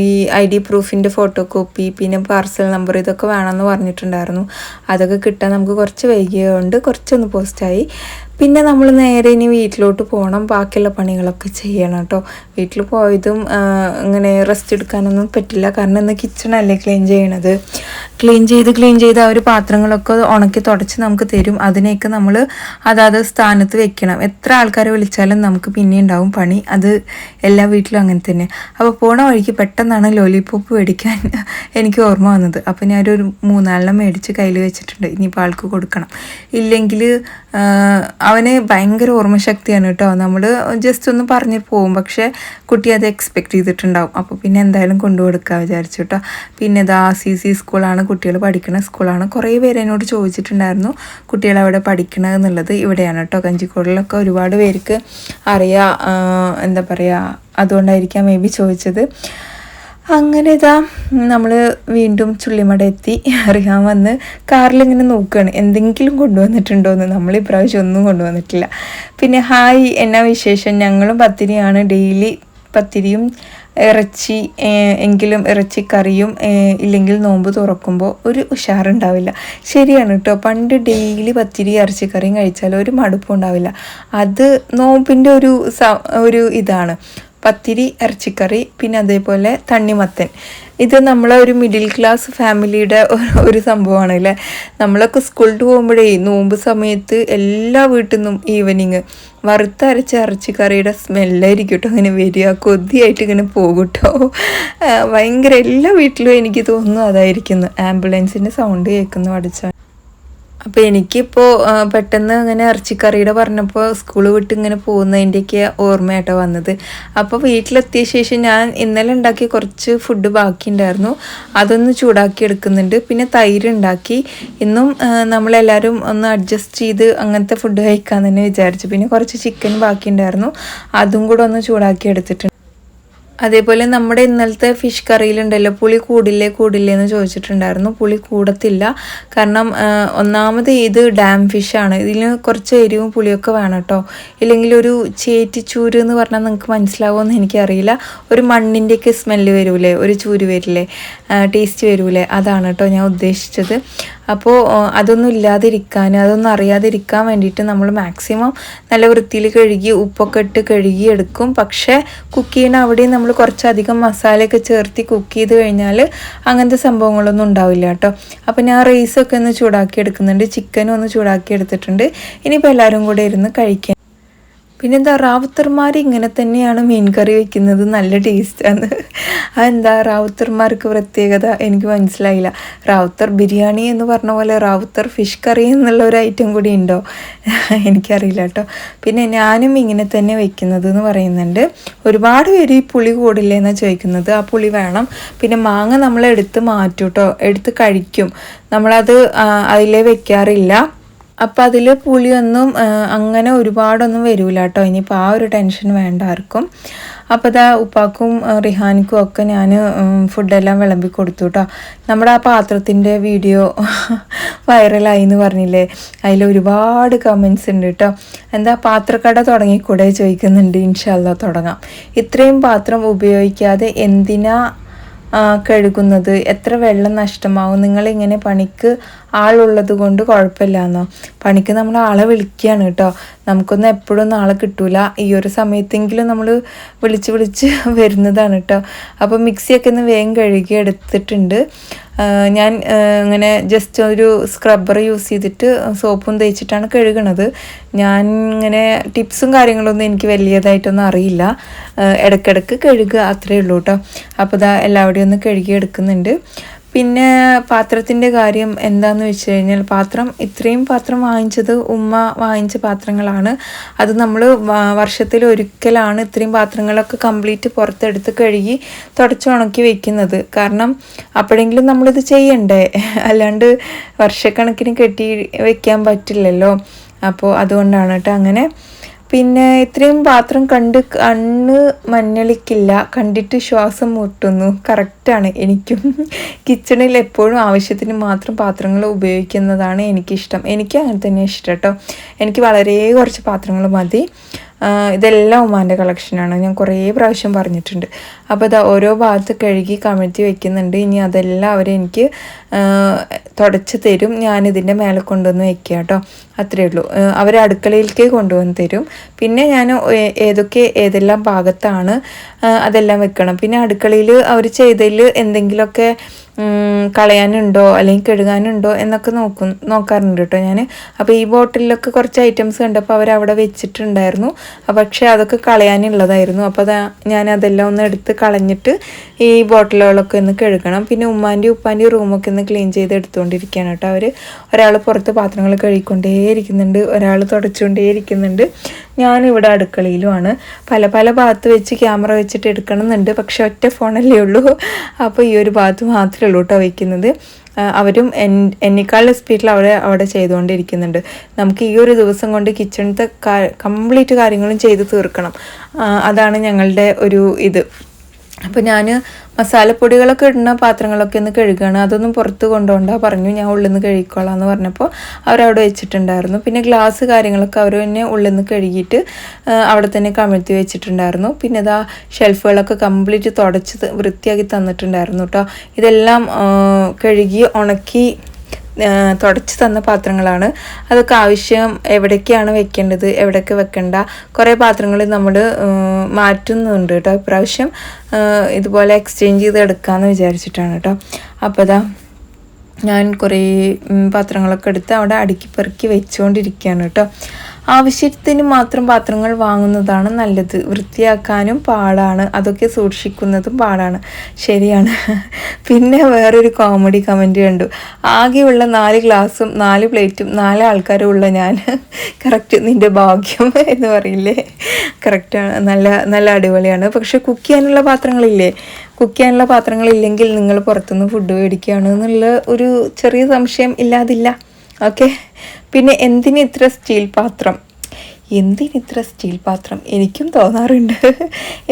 A: ഈ ഐ ഡി പ്രൂഫിന്റെ ഫോട്ടോ കോപ്പി പിന്നെ പാർസൽ നമ്പർ ഇതൊക്കെ വേണമെന്ന് പറഞ്ഞിട്ടുണ്ടായിരുന്നു. അതൊക്കെ കിട്ടാൻ നമുക്ക് കുറച്ച് വൈകിയതുകൊണ്ട് കുറച്ചൊന്ന് പോസ്റ്റായി. പിന്നെ നമ്മൾ നേരെ ഇനി വീട്ടിലോട്ട് പോകണം. ബാക്കിയുള്ള പണികളൊക്കെ ചെയ്യണം കേട്ടോ. വീട്ടിൽ പോയതും ഇങ്ങനെ റെസ്റ്റ് എടുക്കാനൊന്നും പറ്റില്ല. കാരണം ഇന്ന് കിച്ചണല്ലേ ക്ലീൻ ചെയ്യണത്. ക്ലീൻ ചെയ്ത് ക്ലീൻ ചെയ്ത് ആ ഒരു പാത്രങ്ങളൊക്കെ ഉണക്കി തുടച്ച് നമുക്ക് തരും. അതിനെയൊക്കെ നമ്മൾ അതാത് സ്ഥാനത്ത് വെക്കണം. എത്ര ആൾക്കാരെ വിളിച്ചാലും നമുക്ക് പിന്നെ ഉണ്ടാവും പണി. അത് എല്ലാ വീട്ടിലും അങ്ങനെ തന്നെ. അപ്പോൾ പോണ വഴിക്ക് പെട്ടെന്നാണ് ലോലിപോപ്പ് മേടിക്കാൻ എനിക്ക് ഓർമ്മ വന്നത്. അപ്പോൾ ഞാനൊരു മൂന്നാലെണ്ണം മേടിച്ച് കയ്യിൽ വെച്ചിട്ടുണ്ട്. ഇനിയിപ്പോൾ ആൾക്ക് കൊടുക്കണം. ഇല്ലെങ്കിൽ അവന് ഭയങ്കര ഓർമ്മശക്തിയാണ് കേട്ടോ. നമ്മൾ ജസ്റ്റ് ഒന്ന് പറഞ്ഞ് പോവും. പക്ഷേ കുട്ടി അത് എക്സ്പെക്ട് ചെയ്തിട്ടുണ്ടാവും. അപ്പോൾ പിന്നെ എന്തായാലും കൊണ്ടുകൊടുക്കുക വിചാരിച്ചു കേട്ടോ. പിന്നെ ഇതാ സി സി സ്കൂളാണ് കുട്ടികൾ പഠിക്കുന്ന സ്കൂളാണ് കുറേ പേര് എന്നോട് ചോദിച്ചിട്ടുണ്ടായിരുന്നു കുട്ടികൾ അവിടെ പഠിക്കണത് എന്നുള്ളത്. ഇവിടെയാണ് കേട്ടോ. കഞ്ചിക്കോടിലൊക്കെ ഒരുപാട് പേർക്ക് അറിയാം എന്താ പറയുക അതുകൊണ്ടായിരിക്കാം മേ ബി ചോദിച്ചത്. അങ്ങനെ ഇതാ നമ്മൾ വീണ്ടും ചുള്ളിമട എത്തി അറിയാൻ വന്ന് കാറിലിങ്ങനെ നോക്കുകയാണ് എന്തെങ്കിലും കൊണ്ടുവന്നിട്ടുണ്ടോ എന്ന് നമ്മൾ ഇപ്രാവശ്യം ഒന്നും കൊണ്ടുവന്നിട്ടില്ല. പിന്നെ ഹായ് എന്നാ വിശേഷം? ഞങ്ങളും പത്തിരിയാണ്. ഡെയിലി പത്തിരിയും ഇറച്ചി എങ്കിലും ഇറച്ചിക്കറിയും ഇല്ലെങ്കിൽ നോമ്പ് തുറക്കുമ്പോൾ ഒരു ഉഷാറുണ്ടാവില്ല. ശരിയാണ് കേട്ടോ പണ്ട് ഡെയിലി പത്തിരി ഇറച്ചിക്കറിയും കഴിച്ചാൽ ഒരു മടുപ്പുണ്ടാവില്ല അത് നോമ്പിന്റെ ഒരു ഒരു ഇതാണ്. പത്തിരി ഇറച്ചിക്കറി പിന്നെ അതേപോലെ തണ്ണിമത്തൻ. ഇത് നമ്മളെ ഒരു മിഡിൽ ക്ലാസ് ഫാമിലിയുടെ ഒരു സംഭവമാണ് അല്ലേ? നമ്മളൊക്കെ സ്കൂളിൽ പോകുമ്പോഴേ നോമ്പ് സമയത്ത് എല്ലാ വീട്ടിൽ നിന്നും ഈവനിങ് വറുത്തരച്ച ഇറച്ചിക്കറിയുടെ സ്മെല്ലായിരിക്കും കേട്ടോ ഇങ്ങനെ വരിക. കൊതിയായിട്ട് ഇങ്ങനെ പോകും കേട്ടോ ഭയങ്കര എല്ലാ വീട്ടിലും എനിക്ക് തോന്നുന്നു അതായിരിക്കുന്നു. ആംബുലൻസിന്റെ സൗണ്ട് കേൾക്കുന്നു അടിച്ചാൽ അപ്പോൾ എനിക്കിപ്പോൾ പെട്ടെന്ന് ഇങ്ങനെ ഇറച്ചിക്കറിയുടെ പറഞ്ഞപ്പോൾ സ്കൂൾ വിട്ട് ഇങ്ങനെ പോകുന്നതിന്റെയൊക്കെ ഓർമ്മയായിട്ടോ വന്നത്. അപ്പോൾ വീട്ടിലെത്തിയ ശേഷം ഞാൻ ഇന്നലെ ഉണ്ടാക്കിയ കുറച്ച് ഫുഡ് ബാക്കിയുണ്ടായിരുന്നു അതൊന്ന് ചൂടാക്കി എടുക്കുന്നുണ്ട്. പിന്നെ തൈര് ഉണ്ടാക്കി. ഇന്നും നമ്മളെല്ലാവരും ഒന്ന് അഡ്ജസ്റ്റ് ചെയ്ത് അങ്ങനത്തെ ഫുഡ് കഴിക്കാൻ തന്നെ വിചാരിച്ചു. പിന്നെ കുറച്ച് ചിക്കൻ ബാക്കിയുണ്ടായിരുന്നു അതും കൂടെ ഒന്ന് ചൂടാക്കി എടുത്തിട്ടുണ്ട്. അതേപോലെ നമ്മുടെ ഇന്നലത്തെ ഫിഷ് കറിയിലുണ്ടല്ലോ പുളി കൂടില്ലേ കൂടില്ലേ എന്ന് ചോദിച്ചിട്ടുണ്ടായിരുന്നു. പുളി കൂടത്തില്ല. കാരണം ഒന്നാമത് ഇത് ഡാം ഫിഷാണ് ഇതിന് കുറച്ച് എരിവും പുളിയൊക്കെ വേണം കേട്ടോ. ഇല്ലെങ്കിൽ ഒരു ചേറ്റിച്ചൂര് എന്ന് പറഞ്ഞാൽ നിങ്ങൾക്ക് മനസ്സിലാവുമെന്ന് എനിക്കറിയില്ല. ഒരു മണ്ണിന്റെയൊക്കെ സ്മെല്ല് വരൂലേ? ഒരു ചൂര് വരില്ലേ? ടേസ്റ്റ് വരൂലേ? അതാണ് കേട്ടോ ഞാൻ ഉദ്ദേശിച്ചത്. അപ്പോൾ അതൊന്നും ഇല്ലാതിരിക്കാൻ അതൊന്നും അറിയാതിരിക്കാൻ വേണ്ടിയിട്ട് നമ്മൾ മാക്സിമം നല്ല വൃത്തിയിൽ കഴുകി ഉപ്പൊക്കെ ഇട്ട് കഴുകി എടുക്കും പക്ഷേ കുക്ക് ചെയ്യുന്ന അവിടെയും നമ്മൾ കുറച്ചധികം മസാലയൊക്കെ ചേർത്തി കുക്ക് ചെയ്ത് കഴിഞ്ഞാൽ അങ്ങനത്തെ സംഭവങ്ങളൊന്നും ഉണ്ടാവില്ല കേട്ടോ. അപ്പോൾ ഞാൻ റൈസൊക്കെ ഒന്ന് ചൂടാക്കി എടുക്കുന്നുണ്ട് ചിക്കനും ഒന്ന് ചൂടാക്കി എടുത്തിട്ടുണ്ട്. ഇനിയിപ്പോൾ എല്ലാവരും കൂടെ ഇരുന്ന് കഴിക്കാൻ പിന്നെന്താ റാവുത്തർമാർ ഇങ്ങനെ തന്നെയാണ് മീൻ കറി വെക്കുന്നത്. നല്ല ടേസ്റ്റാണ്. അതെന്താ റാവുത്തർമാർക്ക് പ്രത്യേകത എനിക്ക് മനസ്സിലായില്ല. റാവുത്തർ ബിരിയാണി എന്ന് പറഞ്ഞ പോലെ റാവുത്തർ ഫിഷ് കറി എന്നുള്ള ഒരു ഐറ്റം കൂടി ഉണ്ടോ? എനിക്കറിയില്ല കേട്ടോ. പിന്നെ ഞാനും ഇങ്ങനെ തന്നെ വെക്കുന്നത് എന്ന് പറയുന്നുണ്ട്. ഒരുപാട് പേര് ഈ പുളി കൂടില്ലേ എന്നാണ് ചോദിക്കുന്നത്. ആ പുളി വേണം. പിന്നെ മാങ്ങ നമ്മൾ എടുത്ത് മാറ്റും കേട്ടോ എടുത്ത് കഴിക്കും. നമ്മളത് അതിലേ വെക്കാറില്ല. അപ്പം അതിൽ പുളിയൊന്നും അങ്ങനെ ഒരുപാടൊന്നും വരില്ല കേട്ടോ ഇനിയിപ്പോൾ ആ ഒരു ടെൻഷൻ വേണ്ട ആർക്കും. അപ്പോൾ ഇതാ ഉപ്പാക്കും റിഹാനിക്കും ഒക്കെ ഞാൻ ഫുഡെല്ലാം വിളമ്പി കൊടുത്തു കേട്ടോ നമ്മുടെ ആ പാത്രത്തിന്റെ വീഡിയോ വൈറലായി എന്ന് പറഞ്ഞില്ലേ? അതിൽ ഒരുപാട് കമൻസ് ഉണ്ട് കേട്ടോ എന്താ പാത്രക്കട തുടങ്ങിക്കൂടെ ചോദിക്കുന്നുണ്ട്. ഇൻഷാല്ല തുടങ്ങാം. ഇത്രയും പാത്രം ഉപയോഗിക്കാതെ എന്തിനാ കഴുകുന്നത്? എത്ര വെള്ളം നഷ്ടമാവും? നിങ്ങളിങ്ങനെ പണിക്ക് ആളുള്ളത് കൊണ്ട് കുഴപ്പമില്ല എന്നോ. പണിക്ക് നമ്മൾ ആളെ വിളിക്കുകയാണ് കേട്ടോ. നമുക്കൊന്നും എപ്പോഴും ആളെ കിട്ടൂല. ഈ ഒരു സമയത്തെങ്കിലും നമ്മൾ വിളിച്ച് വിളിച്ച് വരുന്നതാണ് കേട്ടോ. അപ്പോൾ മിക്സിയൊക്കെ ഒന്ന് വേഗം കഴുകി എടുത്തിട്ടുണ്ട്. ഞാൻ ഇങ്ങനെ ജസ്റ്റ് ഒരു സ്ക്രബ്ബർ യൂസ് ചെയ്തിട്ട് സോപ്പും തേച്ചിട്ടാണ് കഴുകണത്. ഞാൻ ഇങ്ങനെ ടിപ്സും കാര്യങ്ങളൊന്നും എനിക്ക് വലിയതായിട്ടൊന്നും അറിയില്ല. ഇടയ്ക്കിടയ്ക്ക് കഴുകുക അത്രയേ ഉള്ളൂ കേട്ടോ. അപ്പോൾ ഇതാ എല്ലാവരുടെയും ഒന്ന് കഴുകി എടുക്കുന്നുണ്ട്. പിന്നെ പാത്രത്തിന്റെ കാര്യം എന്താണെന്ന് വെച്ച് കഴിഞ്ഞാൽ പാത്രം ഇത്രയും പാത്രം വാങ്ങിച്ചത് ഉമ്മ വാങ്ങിച്ച പാത്രങ്ങളാണ്. അത് നമ്മൾ വർഷത്തിൽ ഒരിക്കലാണ് ഇത്രയും പാത്രങ്ങളൊക്കെ കംപ്ലീറ്റ് പുറത്തെടുത്ത് കഴുകി തുടച്ചുണക്കി വെക്കുന്നത്. കാരണം അപ്പോഴെങ്കിലും നമ്മളിത് ചെയ്യണ്ടേ? അല്ലാണ്ട് വർഷക്കണക്കിന് കെട്ടി വെക്കാൻ പറ്റില്ലല്ലോ. അപ്പോൾ അതുകൊണ്ടാണ് കേട്ടോ അങ്ങനെ. പിന്നെ ഇത്രയും പാത്രം കണ്ട് കണ്ണ് മഞ്ഞളിക്കില്ല. കണ്ടിട്ട് ശ്വാസം മുട്ടുന്നു. കറക്റ്റാണ് എനിക്കും. കിച്ചണിൽ എപ്പോഴും ആവശ്യത്തിന് മാത്രം പാത്രങ്ങൾ ഉപയോഗിക്കുന്നതാണ് എനിക്കിഷ്ടം. എനിക്ക് അങ്ങനെ തന്നെ ഇഷ്ടം കേട്ടോ എനിക്ക് വളരെ കുറച്ച് പാത്രങ്ങൾ മതി. ഇതെല്ലാം ഉമ്മാന്റെ കളക്ഷനാണ് ഞാൻ കുറേ പ്രാവശ്യം പറഞ്ഞിട്ടുണ്ട്. അപ്പോൾ ഇതാ ഓരോ ഭാഗത്ത് കഴുകി കമഴ്ത്തി വെക്കുന്നുണ്ട്. ഇനി അതെല്ലാം അവരെനിക്ക് തുടച്ച് തരും. ഞാനിതിന്റെ മേലെ കൊണ്ടുവന്ന് വെക്കുക കേട്ടോ അത്രയേ ഉള്ളൂ. അവർ അടുക്കളയിലേക്ക് കൊണ്ടുവന്ന് തരും. പിന്നെ ഞാൻ ഏതൊക്കെ ഏതെല്ലാം ഭാഗത്താണ് അതെല്ലാം വെക്കണം. പിന്നെ അടുക്കളയിൽ അവർ ചെയ്തതിൽ എന്തെങ്കിലുമൊക്കെ കളയാനുണ്ടോ അല്ലെങ്കിൽ കഴുകാനുണ്ടോ എന്നൊക്കെ നോക്കും നോക്കാറുണ്ട് കേട്ടോ ഞാൻ അപ്പോൾ ഈ ബോട്ടിലൊക്കെ കുറച്ച് ഐറ്റംസ് കണ്ടപ്പോൾ അവർ അവിടെ വെച്ചിട്ടുണ്ടായിരുന്നു. പക്ഷേ അതൊക്കെ കളയാനുള്ളതായിരുന്നു. അപ്പോൾ അതാ ഞാൻ അതെല്ലാം ഒന്ന് എടുത്ത് കളഞ്ഞിട്ട് ഈ ബോട്ടിലുകളൊക്കെ ഒന്ന് കഴുകണം. പിന്നെ ഉമ്മാന്റെയും ഉപ്പാന്റെയും റൂമൊക്കെ ഒന്ന് ക്ലീൻ ചെയ്ത് എടുത്തുകൊണ്ടിരിക്കുകയാണ് കേട്ടോ അവർ ഒരാൾ പുറത്ത് പാത്രങ്ങൾ കഴുകിക്കൊണ്ടേയിരിക്കുന്നുണ്ട് ഒരാൾ തുടച്ചുകൊണ്ടേ ഇരിക്കുന്നുണ്ട് ഞാനിവിടെ അടുക്കളയിലുമാണ്. പല പല ഭാഗത്ത് വെച്ച് ക്യാമറ വെച്ചിട്ട് എടുക്കണം എന്നുണ്ട് പക്ഷെ ഒറ്റ ഫോണല്ലേ ഉള്ളൂ. അപ്പോൾ ഈ ഒരു ഭാഗത്ത് മാത്രമേ ഉള്ളൂ കേട്ടോ വയ്ക്കുന്നത്. അവരും എൻ എന്നെക്കാളും സ്പീഡിൽ അവിടെ അവിടെ ചെയ്തുകൊണ്ടിരിക്കുന്നുണ്ട്. നമുക്ക് ഈ ഒരു ദിവസം കൊണ്ട് കിച്ചണിലത്തെ കംപ്ലീറ്റ് കാര്യങ്ങളും ചെയ്ത് തീർക്കണം. അതാണ് ഞങ്ങളുടെ ഒരു ഇത്. അപ്പോൾ ഞാൻ മസാലപ്പൊടികളൊക്കെ ഇടുന്ന പാത്രങ്ങളൊക്കെ ഒന്ന് കഴുകുകയാണ് അതൊന്നും പുറത്ത് കൊണ്ടുപോകണ്ട. പറഞ്ഞു ഞാൻ ഉള്ളിൽ നിന്ന് കഴുകിക്കോളാം എന്ന് പറഞ്ഞപ്പോൾ അവരവിടെ വെച്ചിട്ടുണ്ടായിരുന്നു. പിന്നെ ഗ്ലാസ് കാര്യങ്ങളൊക്കെ അവർ തന്നെ ഉള്ളിൽ നിന്ന് കഴുകിയിട്ട് അവിടെ തന്നെ കമിഴ്ത്തി വെച്ചിട്ടുണ്ടായിരുന്നു. പിന്നെ ഇതാ ഷെൽഫുകളൊക്കെ കംപ്ലീറ്റ് തുടച്ച് വൃത്തിയാക്കി തന്നിട്ടുണ്ടായിരുന്നു കേട്ടോ ഇതെല്ലാം കഴുകി ഉണക്കി തുടച്ച് തന്ന പാത്രങ്ങളാണ്. അതൊക്കെ ആവശ്യം എവിടേക്കാണ് വെക്കേണ്ടത് എവിടെയൊക്കെ വെക്കേണ്ട കുറേ പാത്രങ്ങൾ നമ്മൾ മാറ്റുന്നുണ്ട് കേട്ടോ. ഇപ്രാവശ്യം ഇതുപോലെ എക്സ്ചേഞ്ച് ചെയ്ത് എടുക്കാമെന്ന് വിചാരിച്ചിട്ടാണ് കേട്ടോ. അപ്പോൾ അതാ ഞാൻ കുറേ പാത്രങ്ങളൊക്കെ എടുത്ത് അവിടെ അടുക്കി പെറുക്കി വെച്ചുകൊണ്ടിരിക്കുകയാണ് കേട്ടോ. ആവശ്യത്തിന് മാത്രം പാത്രങ്ങൾ വാങ്ങുന്നതാണ് നല്ലത്. വൃത്തിയാക്കാനും പാടാണ്. അതൊക്കെ സൂക്ഷിക്കുന്നതും പാടാണ്. ശരിയാണ്. പിന്നെ വേറൊരു കോമഡി കമന്റ് കണ്ടു. ആകെയുള്ള നാല് ഗ്ലാസും നാല് പ്ലേറ്റും നാല് ആൾക്കാരും ഉള്ള ഞാൻ കറക്റ്റ് നിന്റെ ഭാഗ്യം എന്ന് പറയില്ലേ? കറക്റ്റാണ് നല്ല നല്ല അടിപൊളിയാണ്. പക്ഷെ കുക്ക് ചെയ്യാനുള്ള പാത്രങ്ങളില്ലേ? കുക്ക് ചെയ്യാനുള്ള പാത്രങ്ങളില്ലെങ്കിൽ നിങ്ങൾ പുറത്തുനിന്ന് ഫുഡ് മേടിക്കുകയാണ് എന്നുള്ള ഒരു ചെറിയ സംശയം ഇല്ലാതില്ല. ഓക്കെ പിന്നെ എന്തിന് ഇത്ര സ്റ്റീൽ പാത്രം? എന്തിന് ഇത്ര സ്റ്റീൽ പാത്രം? എനിക്കും തോന്നാറുണ്ട്.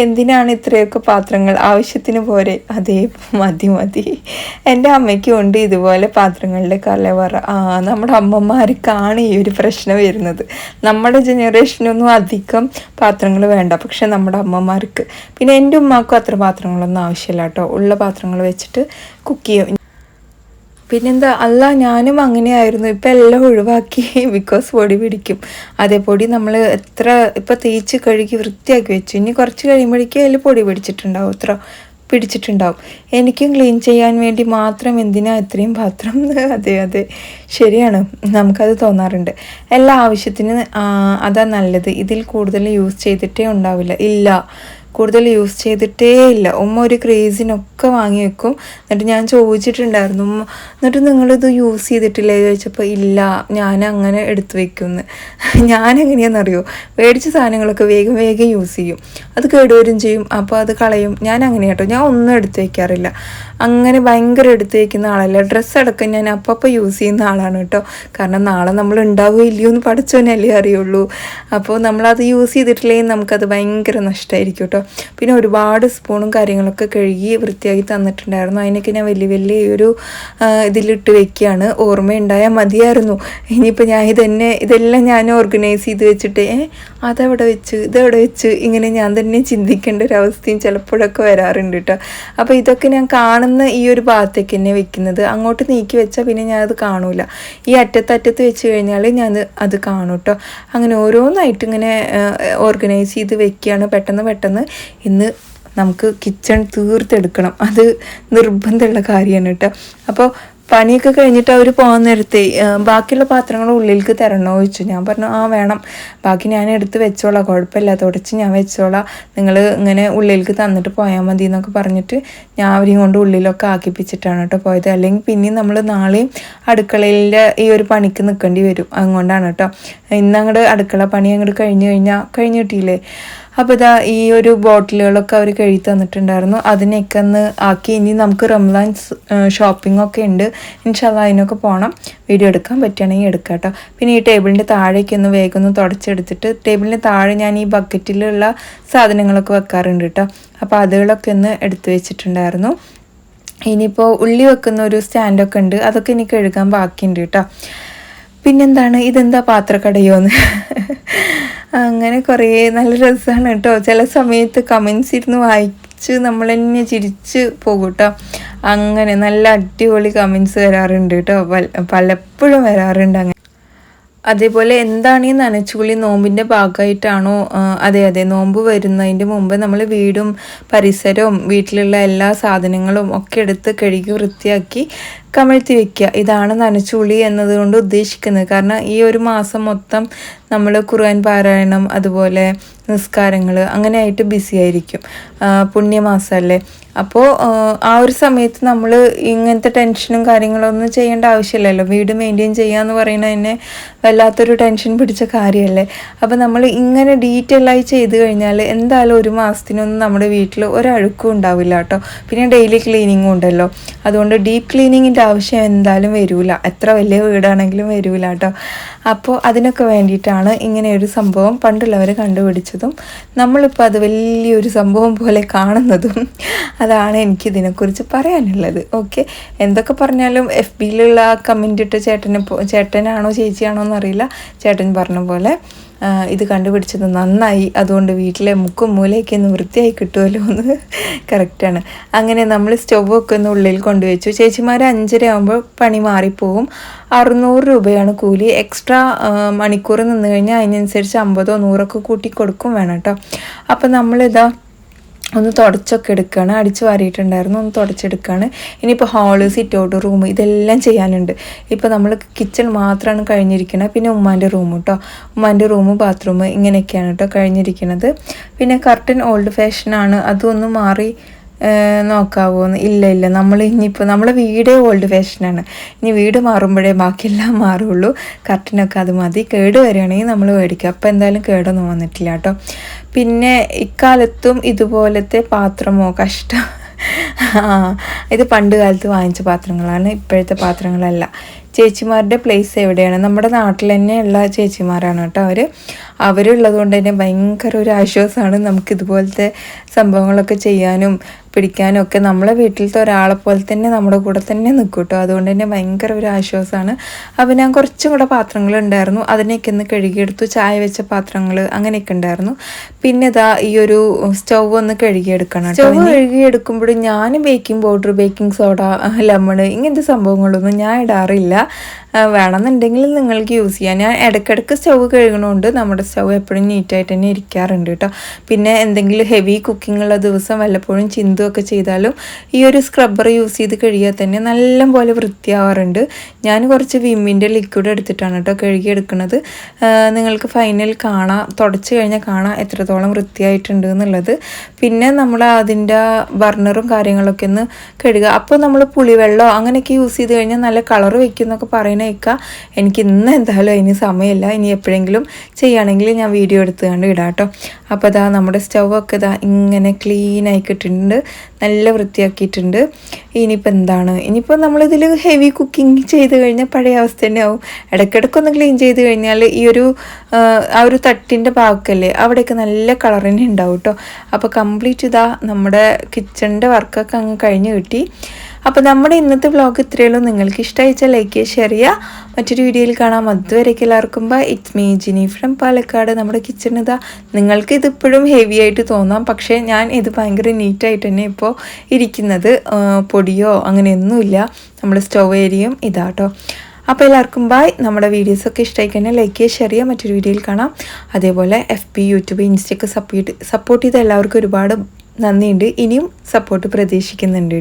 A: എന്തിനാണ് ഇത്രയൊക്കെ പാത്രങ്ങൾ ആവശ്യത്തിന് പോരെ? അതേ മതി മതി. എന്റെ അമ്മയ്ക്കും ഉണ്ട് ഇതുപോലെ പാത്രങ്ങളുടെ കലവറ. ആ നമ്മുടെ അമ്മമാർക്കാണ് ഈ ഒരു പ്രശ്നം വരുന്നത്. നമ്മുടെ ജനറേഷനൊന്നും അധികം പാത്രങ്ങൾ വേണ്ട. പക്ഷെ നമ്മുടെ അമ്മമാർക്ക്. പിന്നെ എന്റെ ഉമ്മാക്കും അത്ര പാത്രങ്ങളൊന്നും ആവശ്യമില്ല കേട്ടോ. ഉള്ള പാത്രങ്ങൾ വെച്ചിട്ട് കുക്ക് ചെയ്യും. പിന്നെന്താ അല്ല ഞാനും അങ്ങനെയായിരുന്നു. ഇപ്പം എല്ലാം ഒഴിവാക്കി ബിക്കോസ് പൊടി പിടിക്കും. അതേ പൊടി നമ്മൾ എത്ര ഇപ്പം തേച്ച് കഴുകി വൃത്തിയാക്കി വെച്ചു. ഇനി കുറച്ച് കഴിയുമ്പോഴേക്കും അതിൽ പൊടി പിടിച്ചിട്ടുണ്ടാവും അത്ര പിടിച്ചിട്ടുണ്ടാവും. എനിക്കും ക്ലീൻ ചെയ്യാൻ വേണ്ടി മാത്രം എന്തിനാ ഇത്രയും പാത്രം? അതെ അതെ. ശരിയാണ്. നമുക്കത് തോന്നാറുണ്ട്. എല്ലാ ആവശ്യത്തിന് അതാ നല്ലത്. ഇതിൽ കൂടുതൽ യൂസ് ചെയ്തിട്ടേ ഉണ്ടാവില്ല. ഇല്ല. കൂടുതൽ യൂസ് ചെയ്തിട്ടേ ഇല്ല. ഉമ്മ ഒരു ക്രേസിനൊക്കെ വാങ്ങി വെക്കും. എന്നിട്ട് ഞാൻ ചോദിച്ചിട്ടുണ്ടായിരുന്നു ഉമ്മ എന്നിട്ട് നിങ്ങളിത് യൂസ് ചെയ്തിട്ടില്ലേ? ചോദിച്ചപ്പോൾ ഇല്ല ഞാൻ അങ്ങനെ എടുത്തു വെക്കുമെന്ന് ഞാൻ എങ്ങനെയാണെന്നറിയോ മേടിച്ച സാധനങ്ങളൊക്കെ വേഗം വേഗം യൂസ് ചെയ്യും. അത് കേടുവരും ചെയ്യും. അപ്പോൾ അത് കളയും. ഞാൻ അങ്ങനെ കേട്ടോ ഞാൻ ഒന്നും എടുത്തു വയ്ക്കാറില്ല അങ്ങനെ ഭയങ്കര എടുത്തു വയ്ക്കുന്ന ആളല്ല. ഡ്രസ്സ് അടക്കം ഞാൻ അപ്പോൾ യൂസ് ചെയ്യുന്ന ആളാണ് കേട്ടോ. കാരണം നാളെ നമ്മൾ ഉണ്ടാവുകയോ ഇല്ലയോ എന്ന് പഠിച്ചോനല്ലേ അറിയുള്ളൂ. അപ്പോൾ നമ്മളത് യൂസ് ചെയ്തിട്ടില്ലെങ്കിൽ നമുക്കത് ഭയങ്കര നഷ്ടമായിരിക്കും കേട്ടോ. പിന്നെ ഒരുപാട് സ്പൂണും കാര്യങ്ങളൊക്കെ കഴുകി വൃത്തിയാക്കി തന്നിട്ടുണ്ടായിരുന്നു. അതിനൊക്കെ ഞാൻ വലിയ വലിയ ഒരു ഇതിലിട്ട് വെക്കുകയാണ് ഓർമ്മയുണ്ടായാൽ മതിയായിരുന്നു. ഇനിയിപ്പോൾ ഞാൻ ഇതന്നെ ഇതെല്ലാം ഞാൻ ഓർഗനൈസ് ചെയ്ത് വെച്ചിട്ട് ഏ അതെവിടെ വെച്ച് ഇതെവിടെ വെച്ച് ഇങ്ങനെ ഞാൻ തന്നെ ചിന്തിക്കേണ്ട ഒരു അവസ്ഥയും ചിലപ്പോഴൊക്കെ വരാറുണ്ട് കേട്ടോ അപ്പോൾ ഇതൊക്കെ ഞാൻ കാണുന്ന ഈ ഒരു ഭാഗത്തേക്ക് തന്നെ വെക്കുന്നത്. അങ്ങോട്ട് നീക്കി വെച്ചാൽ പിന്നെ ഞാൻ അത് കാണൂല. ഈ അറ്റത്തറ്റത്ത് വെച്ച് കഴിഞ്ഞാൽ ഞാൻ അത് കാണും കേട്ടോ അങ്ങനെ ഓരോന്നായിട്ട് ഇങ്ങനെ ഓർഗനൈസ് ചെയ്ത് വെക്കുകയാണ് പെട്ടെന്ന് പെട്ടെന്ന് ഇന്ന് നമുക്ക് കിച്ചൺ തീർത്തെടുക്കണം. അത് നിർബന്ധമുള്ള കാര്യമാണ് കേട്ടോ. അപ്പോൾ പണിയൊക്കെ കഴിഞ്ഞിട്ട് അവർ പോകാൻ നേരത്തെ ബാക്കിയുള്ള പാത്രങ്ങൾ ഉള്ളിലേക്ക് തരണോ ചോദിച്ചു. ഞാൻ പറഞ്ഞു ആ വേണം. ബാക്കി ഞാൻ എടുത്ത് വെച്ചോളാം. കുഴപ്പമില്ല തുടച്ച് ഞാൻ വെച്ചോളാം. നിങ്ങൾ ഇങ്ങനെ ഉള്ളിലേക്ക് തന്നിട്ട് പോയാൽ മതി എന്നൊക്കെ പറഞ്ഞിട്ട് ഞാൻ അവരെയും കൊണ്ട് ഉള്ളിലൊക്കെ ആക്കിപ്പിച്ചിട്ടാണ് കേട്ടോ പോയത്. അല്ലെങ്കിൽ പിന്നെയും നമ്മൾ നാളെയും അടുക്കളയിലെ ഈ ഒരു പണിക്ക് നിൽക്കേണ്ടി വരും. അതുകൊണ്ടാണ് കേട്ടോ. ഇന്ന് അങ്ങോട്ട് അടുക്കള പണി അങ്ങോട്ട് കഴിഞ്ഞ് കഴിഞ്ഞാൽ കഴിഞ്ഞ് കിട്ടിയില്ലേ അപ്പോൾ ഇതാ ഈ ഒരു ബോട്ടിലുകളൊക്കെ അവർ കഴുകി തന്നിട്ടുണ്ടായിരുന്നു. അതിനെയൊക്കെ ഒന്ന് ആക്കി ഇനി നമുക്ക് റംലാൻ ഷോപ്പിംഗ് ഒക്കെ ഉണ്ട്. ഇൻഷാല്ല അതിനൊക്കെ പോകണം വീഡിയോ എടുക്കാൻ പറ്റുകയാണെങ്കിൽ എടുക്കാം കേട്ടോ. പിന്നെ ഈ ടേബിളിന്റെ താഴേക്ക് ഒന്ന് വേഗം ഒന്ന് തുടച്ചെടുത്തിട്ട് ടേബിളിന്റെ താഴെ ഞാൻ ഈ ബക്കറ്റിലുള്ള സാധനങ്ങളൊക്കെ വെക്കാറുണ്ട് കേട്ടോ. അപ്പോൾ അതുകളൊക്കെ ഒന്ന് എടുത്തു വെച്ചിട്ടുണ്ടായിരുന്നു. ഇനിയിപ്പോൾ ഉള്ളി വെക്കുന്ന ഒരു സ്റ്റാൻഡൊക്കെ ഉണ്ട്. അതൊക്കെ എനിക്ക് കഴുകാൻ ബാക്കിയുണ്ട് കേട്ടോ. പിന്നെന്താണ്? ഇതെന്താ പാത്രക്കടയോന്ന്? അങ്ങനെ കുറേ നല്ല രസമാണ് കേട്ടോ. ചില സമയത്ത് കമൻസ് ഇരുന്ന് വായിച്ച് നമ്മൾ തന്നെ ചിരിച്ച് പോകും കേട്ടോ അങ്ങനെ നല്ല അടിപൊളി കമൻസ് വരാറുണ്ട് കേട്ടോ. പല- പലപ്പോഴും വരാറുണ്ട് അങ്ങനെ. അതേപോലെ എന്താണ് ഈ നനച്ചുകുളി നോമ്പിന്റെ ഭാഗമായിട്ടാണോ അതെ അതെ നോമ്പ് വരുന്നതിന്റെ മുമ്പ് നമ്മൾ വീടും പരിസരവും വീട്ടിലുള്ള എല്ലാ സാധനങ്ങളും ഒക്കെ എടുത്ത് കഴുകി വൃത്തിയാക്കി കമഴ്ത്തി വെക്കുക. ഇതാണ് നനച്ചുളി എന്നതുകൊണ്ട് ഉദ്ദേശിക്കുന്നത്. കാരണം ഈ ഒരു മാസം മൊത്തം നമ്മൾ ഖുർആൻ പാരായണം അതുപോലെ നിസ്കാരങ്ങൾ അങ്ങനെയായിട്ട് ബിസി ആയിരിക്കും. പുണ്യമാസമല്ലേ അപ്പോൾ ആ ഒരു സമയത്ത് നമ്മൾ ഇങ്ങനത്തെ ടെൻഷനും കാര്യങ്ങളൊന്നും ചെയ്യേണ്ട ആവശ്യമില്ലല്ലോ. വീട് മെയിന്റെയിൻ ചെയ്യുക എന്ന് പറയുന്നത് തന്നെ വല്ലാത്തൊരു ടെൻഷൻ പിടിച്ച കാര്യമല്ലേ. അപ്പോൾ നമ്മൾ ഇങ്ങനെ ഡീറ്റെയിൽ ആയി ചെയ്ത് കഴിഞ്ഞാൽ എന്തായാലും ഒരു മാസത്തിനൊന്നും നമ്മുടെ വീട്ടിൽ ഒരഴുക്കും ഉണ്ടാവില്ല കേട്ടോ. പിന്നെ ഡെയിലി ക്ലീനിങ്ങും ഉണ്ടല്ലോ. അതുകൊണ്ട് ഡീപ്പ് ക്ലീനിങ്ങിന്റെ ആവശ്യം എന്തായാലും വരില്ല എത്ര വലിയ വീടാണെങ്കിലും വരില്ല കേട്ടോ. അപ്പോൾ അതിനൊക്കെ വേണ്ടിയിട്ടാണ് ഇങ്ങനെ ഒരു സംഭവം പണ്ടുള്ളവർ കണ്ടുപിടിച്ചതും നമ്മളിപ്പോൾ അത് വലിയൊരു സംഭവം പോലെ കാണുന്നതും അതാണ് എനിക്ക് ഇതിനെക്കുറിച്ച് പറയാനുള്ളത്. ഓക്കെ? എന്തൊക്കെ പറഞ്ഞാലും എഫ് ബിയിലുള്ള കമന്റ് ഇട്ട ചേട്ടനെ ചേട്ടനാണോ ചേച്ചിയാണോ എന്നറിയില്ല. ചേട്ടൻ പറഞ്ഞ പോലെ ഇത് കണ്ടുപിടിച്ചത് നന്നായി. അതുകൊണ്ട് വീട്ടിലെ മുക്കും മൂലയൊക്കെ ഒന്ന് വൃത്തിയായി കിട്ടുമല്ലോ എന്ന് കറക്റ്റാണ് അങ്ങനെ നമ്മൾ സ്റ്റൗവൊക്കെ ഒന്ന് ഉള്ളിൽ കൊണ്ടുവച്ചു. ചേച്ചിമാർ അഞ്ചര ആകുമ്പോൾ പണി മാറിപ്പോവും. അറുന്നൂറ് രൂപയാണ് കൂലി. എക്സ്ട്രാ മണിക്കൂർ നിന്ന് കഴിഞ്ഞാൽ അതിനനുസരിച്ച് അമ്പതോ നൂറൊക്കെ കൂട്ടി കൊടുക്കും വേണം കേട്ടോ അപ്പം നമ്മളിതാ ഒന്ന് തുടച്ചൊക്കെ എടുക്കുകയാണ് അടിച്ച് വാരിയിട്ടുണ്ടായിരുന്നു ഒന്ന് തുടച്ചെടുക്കുകയാണ് ഇനിയിപ്പോൾ ഹാൾ സിറ്റ് ഔട്ട് റൂം ഇതെല്ലാം ചെയ്യാനുണ്ട്. ഇപ്പോൾ നമ്മൾ കിച്ചൺ മാത്രമാണ് കഴിഞ്ഞിരിക്കുന്നത് പിന്നെ ഉമ്മാന്റെ റൂം കേട്ടോ ഉമ്മാന്റെ റൂം ബാത്റൂം ഇങ്ങനെയൊക്കെയാണ് കേട്ടോ കഴിഞ്ഞിരിക്കുന്നത് പിന്നെ കർട്ടൻ ഓൾഡ് ഫാഷനാണ് അതൊന്ന് മാറി നോക്കാവോ? ഇല്ല ഇല്ല. നമ്മൾ ഇനിയിപ്പോൾ നമ്മളെ വീടേ ഓൾഡ് ഫാഷനാണ് ഇനി വീട് മാറുമ്പോഴേ ബാക്കിയെല്ലാം മാറുള്ളൂ. കർട്ടനൊക്കെ അത് മതി. കേട് വരികയാണെങ്കിൽ നമ്മൾ മേടിക്കുക അപ്പോൾ എന്തായാലും കേടൊന്നും വന്നിട്ടില്ല കേട്ടോ. പിന്നെ ഇക്കാലത്തും ഇതുപോലത്തെ പാത്രമോ കഷ്ടം ഇത് പണ്ട് കാലത്ത് വാങ്ങിച്ച പാത്രങ്ങളാണ്. ഇപ്പോഴത്തെ പാത്രങ്ങളല്ല. ചേച്ചിമാരുടെ പ്ലേസ് എവിടെയാണ്? നമ്മുടെ നാട്ടിൽ തന്നെയുള്ള ചേച്ചിമാരാണ് കേട്ടോ അവർ അവരുള്ളത് കൊണ്ട് തന്നെ ഭയങ്കര ഒരു ആശ്വാസമാണ് നമുക്ക് ഇതുപോലത്തെ സംഭവങ്ങളൊക്കെ ചെയ്യാനും പിടിക്കാനും ഒക്കെ നമ്മളെ വീട്ടിലത്തെ ഒരാളെ പോലെ തന്നെ നമ്മുടെ കൂടെ തന്നെ നിൽക്കും കേട്ടോ അതുകൊണ്ട് തന്നെ ഭയങ്കര ഒരു ആശ്വാസമാണ് അപ്പോൾ ഞാൻ കുറച്ചും കൂടെ പാത്രങ്ങൾ ഉണ്ടായിരുന്നു അതിനെയൊക്കെ ഒന്ന് കഴുകിയെടുത്തു. ചായ വെച്ച പാത്രങ്ങൾ അങ്ങനെയൊക്കെ ഉണ്ടായിരുന്നു. പിന്നെ ഇതാ ഈ ഒരു സ്റ്റൗ ഒന്ന് കഴുകിയെടുക്കണം സ്റ്റൗ കഴുകിയെടുക്കുമ്പോൾ ഞാൻ baking powder baking soda lemon ഇങ്ങനത്തെ സംഭവങ്ങളൊന്നും ഞാൻ ഇടാറില്ല. വേണമെന്നുണ്ടെങ്കിൽ നിങ്ങൾക്ക് യൂസ് ചെയ്യാം. ഞാൻ ഇടയ്ക്കിടയ്ക്ക് സ്റ്റൗ കഴുകണോണ്ട് നമ്മുടെ സ്റ്റവ് എപ്പോഴും നീറ്റായിട്ട് തന്നെ ഇരിക്കാറുണ്ട് കേട്ടോ. പിന്നെ എന്തെങ്കിലും ഹെവി കുക്കിംഗ് ഉള്ള ദിവസം വല്ലപ്പോഴും ചിന്തുമൊക്കെ ചെയ്താലും ഈ ഒരു സ്ക്രബ്ബർ യൂസ് ചെയ്ത് കഴുകിയാൽ തന്നെ നല്ലപോലെ വൃത്തിയാവാറുണ്ട്. ഞാൻ കുറച്ച് വിമ്മിന്റെ ലിക്വിഡ് എടുത്തിട്ടാണ് കേട്ടോ കഴുകിയെടുക്കുന്നത്. നിങ്ങൾക്ക് ഫൈനൽ കാണാം തുടച്ച് കഴിഞ്ഞാൽ കാണാം എത്രത്തോളം വൃത്തിയായിട്ടുണ്ട് എന്നുള്ളത്. പിന്നെ നമ്മൾ അതിന്റെ ബർണറും കാര്യങ്ങളൊക്കെ ഒന്ന് കഴുകുക. അപ്പോൾ നമ്മൾ പുളിവെള്ളമോ അങ്ങനെയൊക്കെ യൂസ് ചെയ്ത് കഴിഞ്ഞാൽ നല്ല കളർ വയ്ക്കും എന്നൊക്കെ പറയുന്നേക്കാം എനിക്ക് ഇന്ന് എന്തായാലും അതിന് സമയമില്ല. ഇനി എപ്പോഴെങ്കിലും ചെയ്യുകയാണെങ്കിൽ ഞാൻ വീഡിയോ എടുത്ത് കണ്ട് ഇടാം കേട്ടോ. അപ്പോൾ ഇതാ നമ്മുടെ സ്റ്റൗവൊക്കെ ഇതാ ഇങ്ങനെ ക്ലീൻ ആക്കിയിട്ടുണ്ട് നല്ല വൃത്തിയാക്കിയിട്ടുണ്ട്. ഇനിയിപ്പോൾ എന്താണ്? ഇനിയിപ്പോൾ നമ്മളിതിൽ ഹെവി കുക്കിംഗ് ചെയ്ത് കഴിഞ്ഞാൽ പഴയ അവസ്ഥ തന്നെ ആവും. ഇടയ്ക്കിടയ്ക്കൊന്ന് ക്ലീൻ ചെയ്ത് കഴിഞ്ഞാൽ ഈ ഒരു ആ ഒരു തട്ടിന്റെ ഭാഗമല്ലേ അവിടെയൊക്കെ നല്ല കളർ തന്നെ ഉണ്ടാവും കേട്ടോ. അപ്പോൾ കംപ്ലീറ്റ് ഇതാ നമ്മുടെ കിച്ചണിന്റെ വർക്കൊക്കെ അങ്ങ് കഴിഞ്ഞ് കിട്ടി. അപ്പോൾ നമ്മുടെ ഇന്നത്തെ വ്ളോഗ് ഇത്രയുള്ളൂ നിങ്ങൾക്ക് ഇഷ്ടമായിച്ചാൽ ലൈക്ക് ഷെയർ ചെയ്യുക. മറ്റൊരു വീഡിയോയിൽ കാണാം. അതുവരേക്ക് എല്ലാവർക്കും bye it's me Jini from Palakkad. നമ്മുടെ കിച്ചൺ ഇതാ. നിങ്ങൾക്ക് ഇതിപ്പോഴും ഹെവി ആയിട്ട് തോന്നാം. പക്ഷേ ഞാൻ ഇത് ഭയങ്കര നീറ്റായിട്ട് തന്നെ ഇപ്പോൾ ഇരിക്കുന്നത്. പൊടിയോ അങ്ങനെയൊന്നുമില്ല. നമ്മുടെ സ്റ്റവ് ഏരിയയും ഇതാട്ടോ അപ്പോൾ എല്ലാവർക്കും ബായ് നമ്മുടെ വീഡിയോസൊക്കെ ഇഷ്ടമായി കഴിഞ്ഞാൽ ലൈക്ക് ചെയ്യുക ഷെയർ ചെയ്യുക. മറ്റൊരു വീഡിയോയിൽ കാണാം. അതേപോലെ എഫ് പി യൂട്യൂബ് ഇൻസ്റ്റയൊക്കെ സപ്പോർട്ട് സപ്പോർട്ട് ചെയ്ത എല്ലാവർക്കും ഒരുപാട് നന്ദിയുണ്ട്. ഇനിയും സപ്പോർട്ട് പ്രതീക്ഷിക്കുന്നുണ്ട്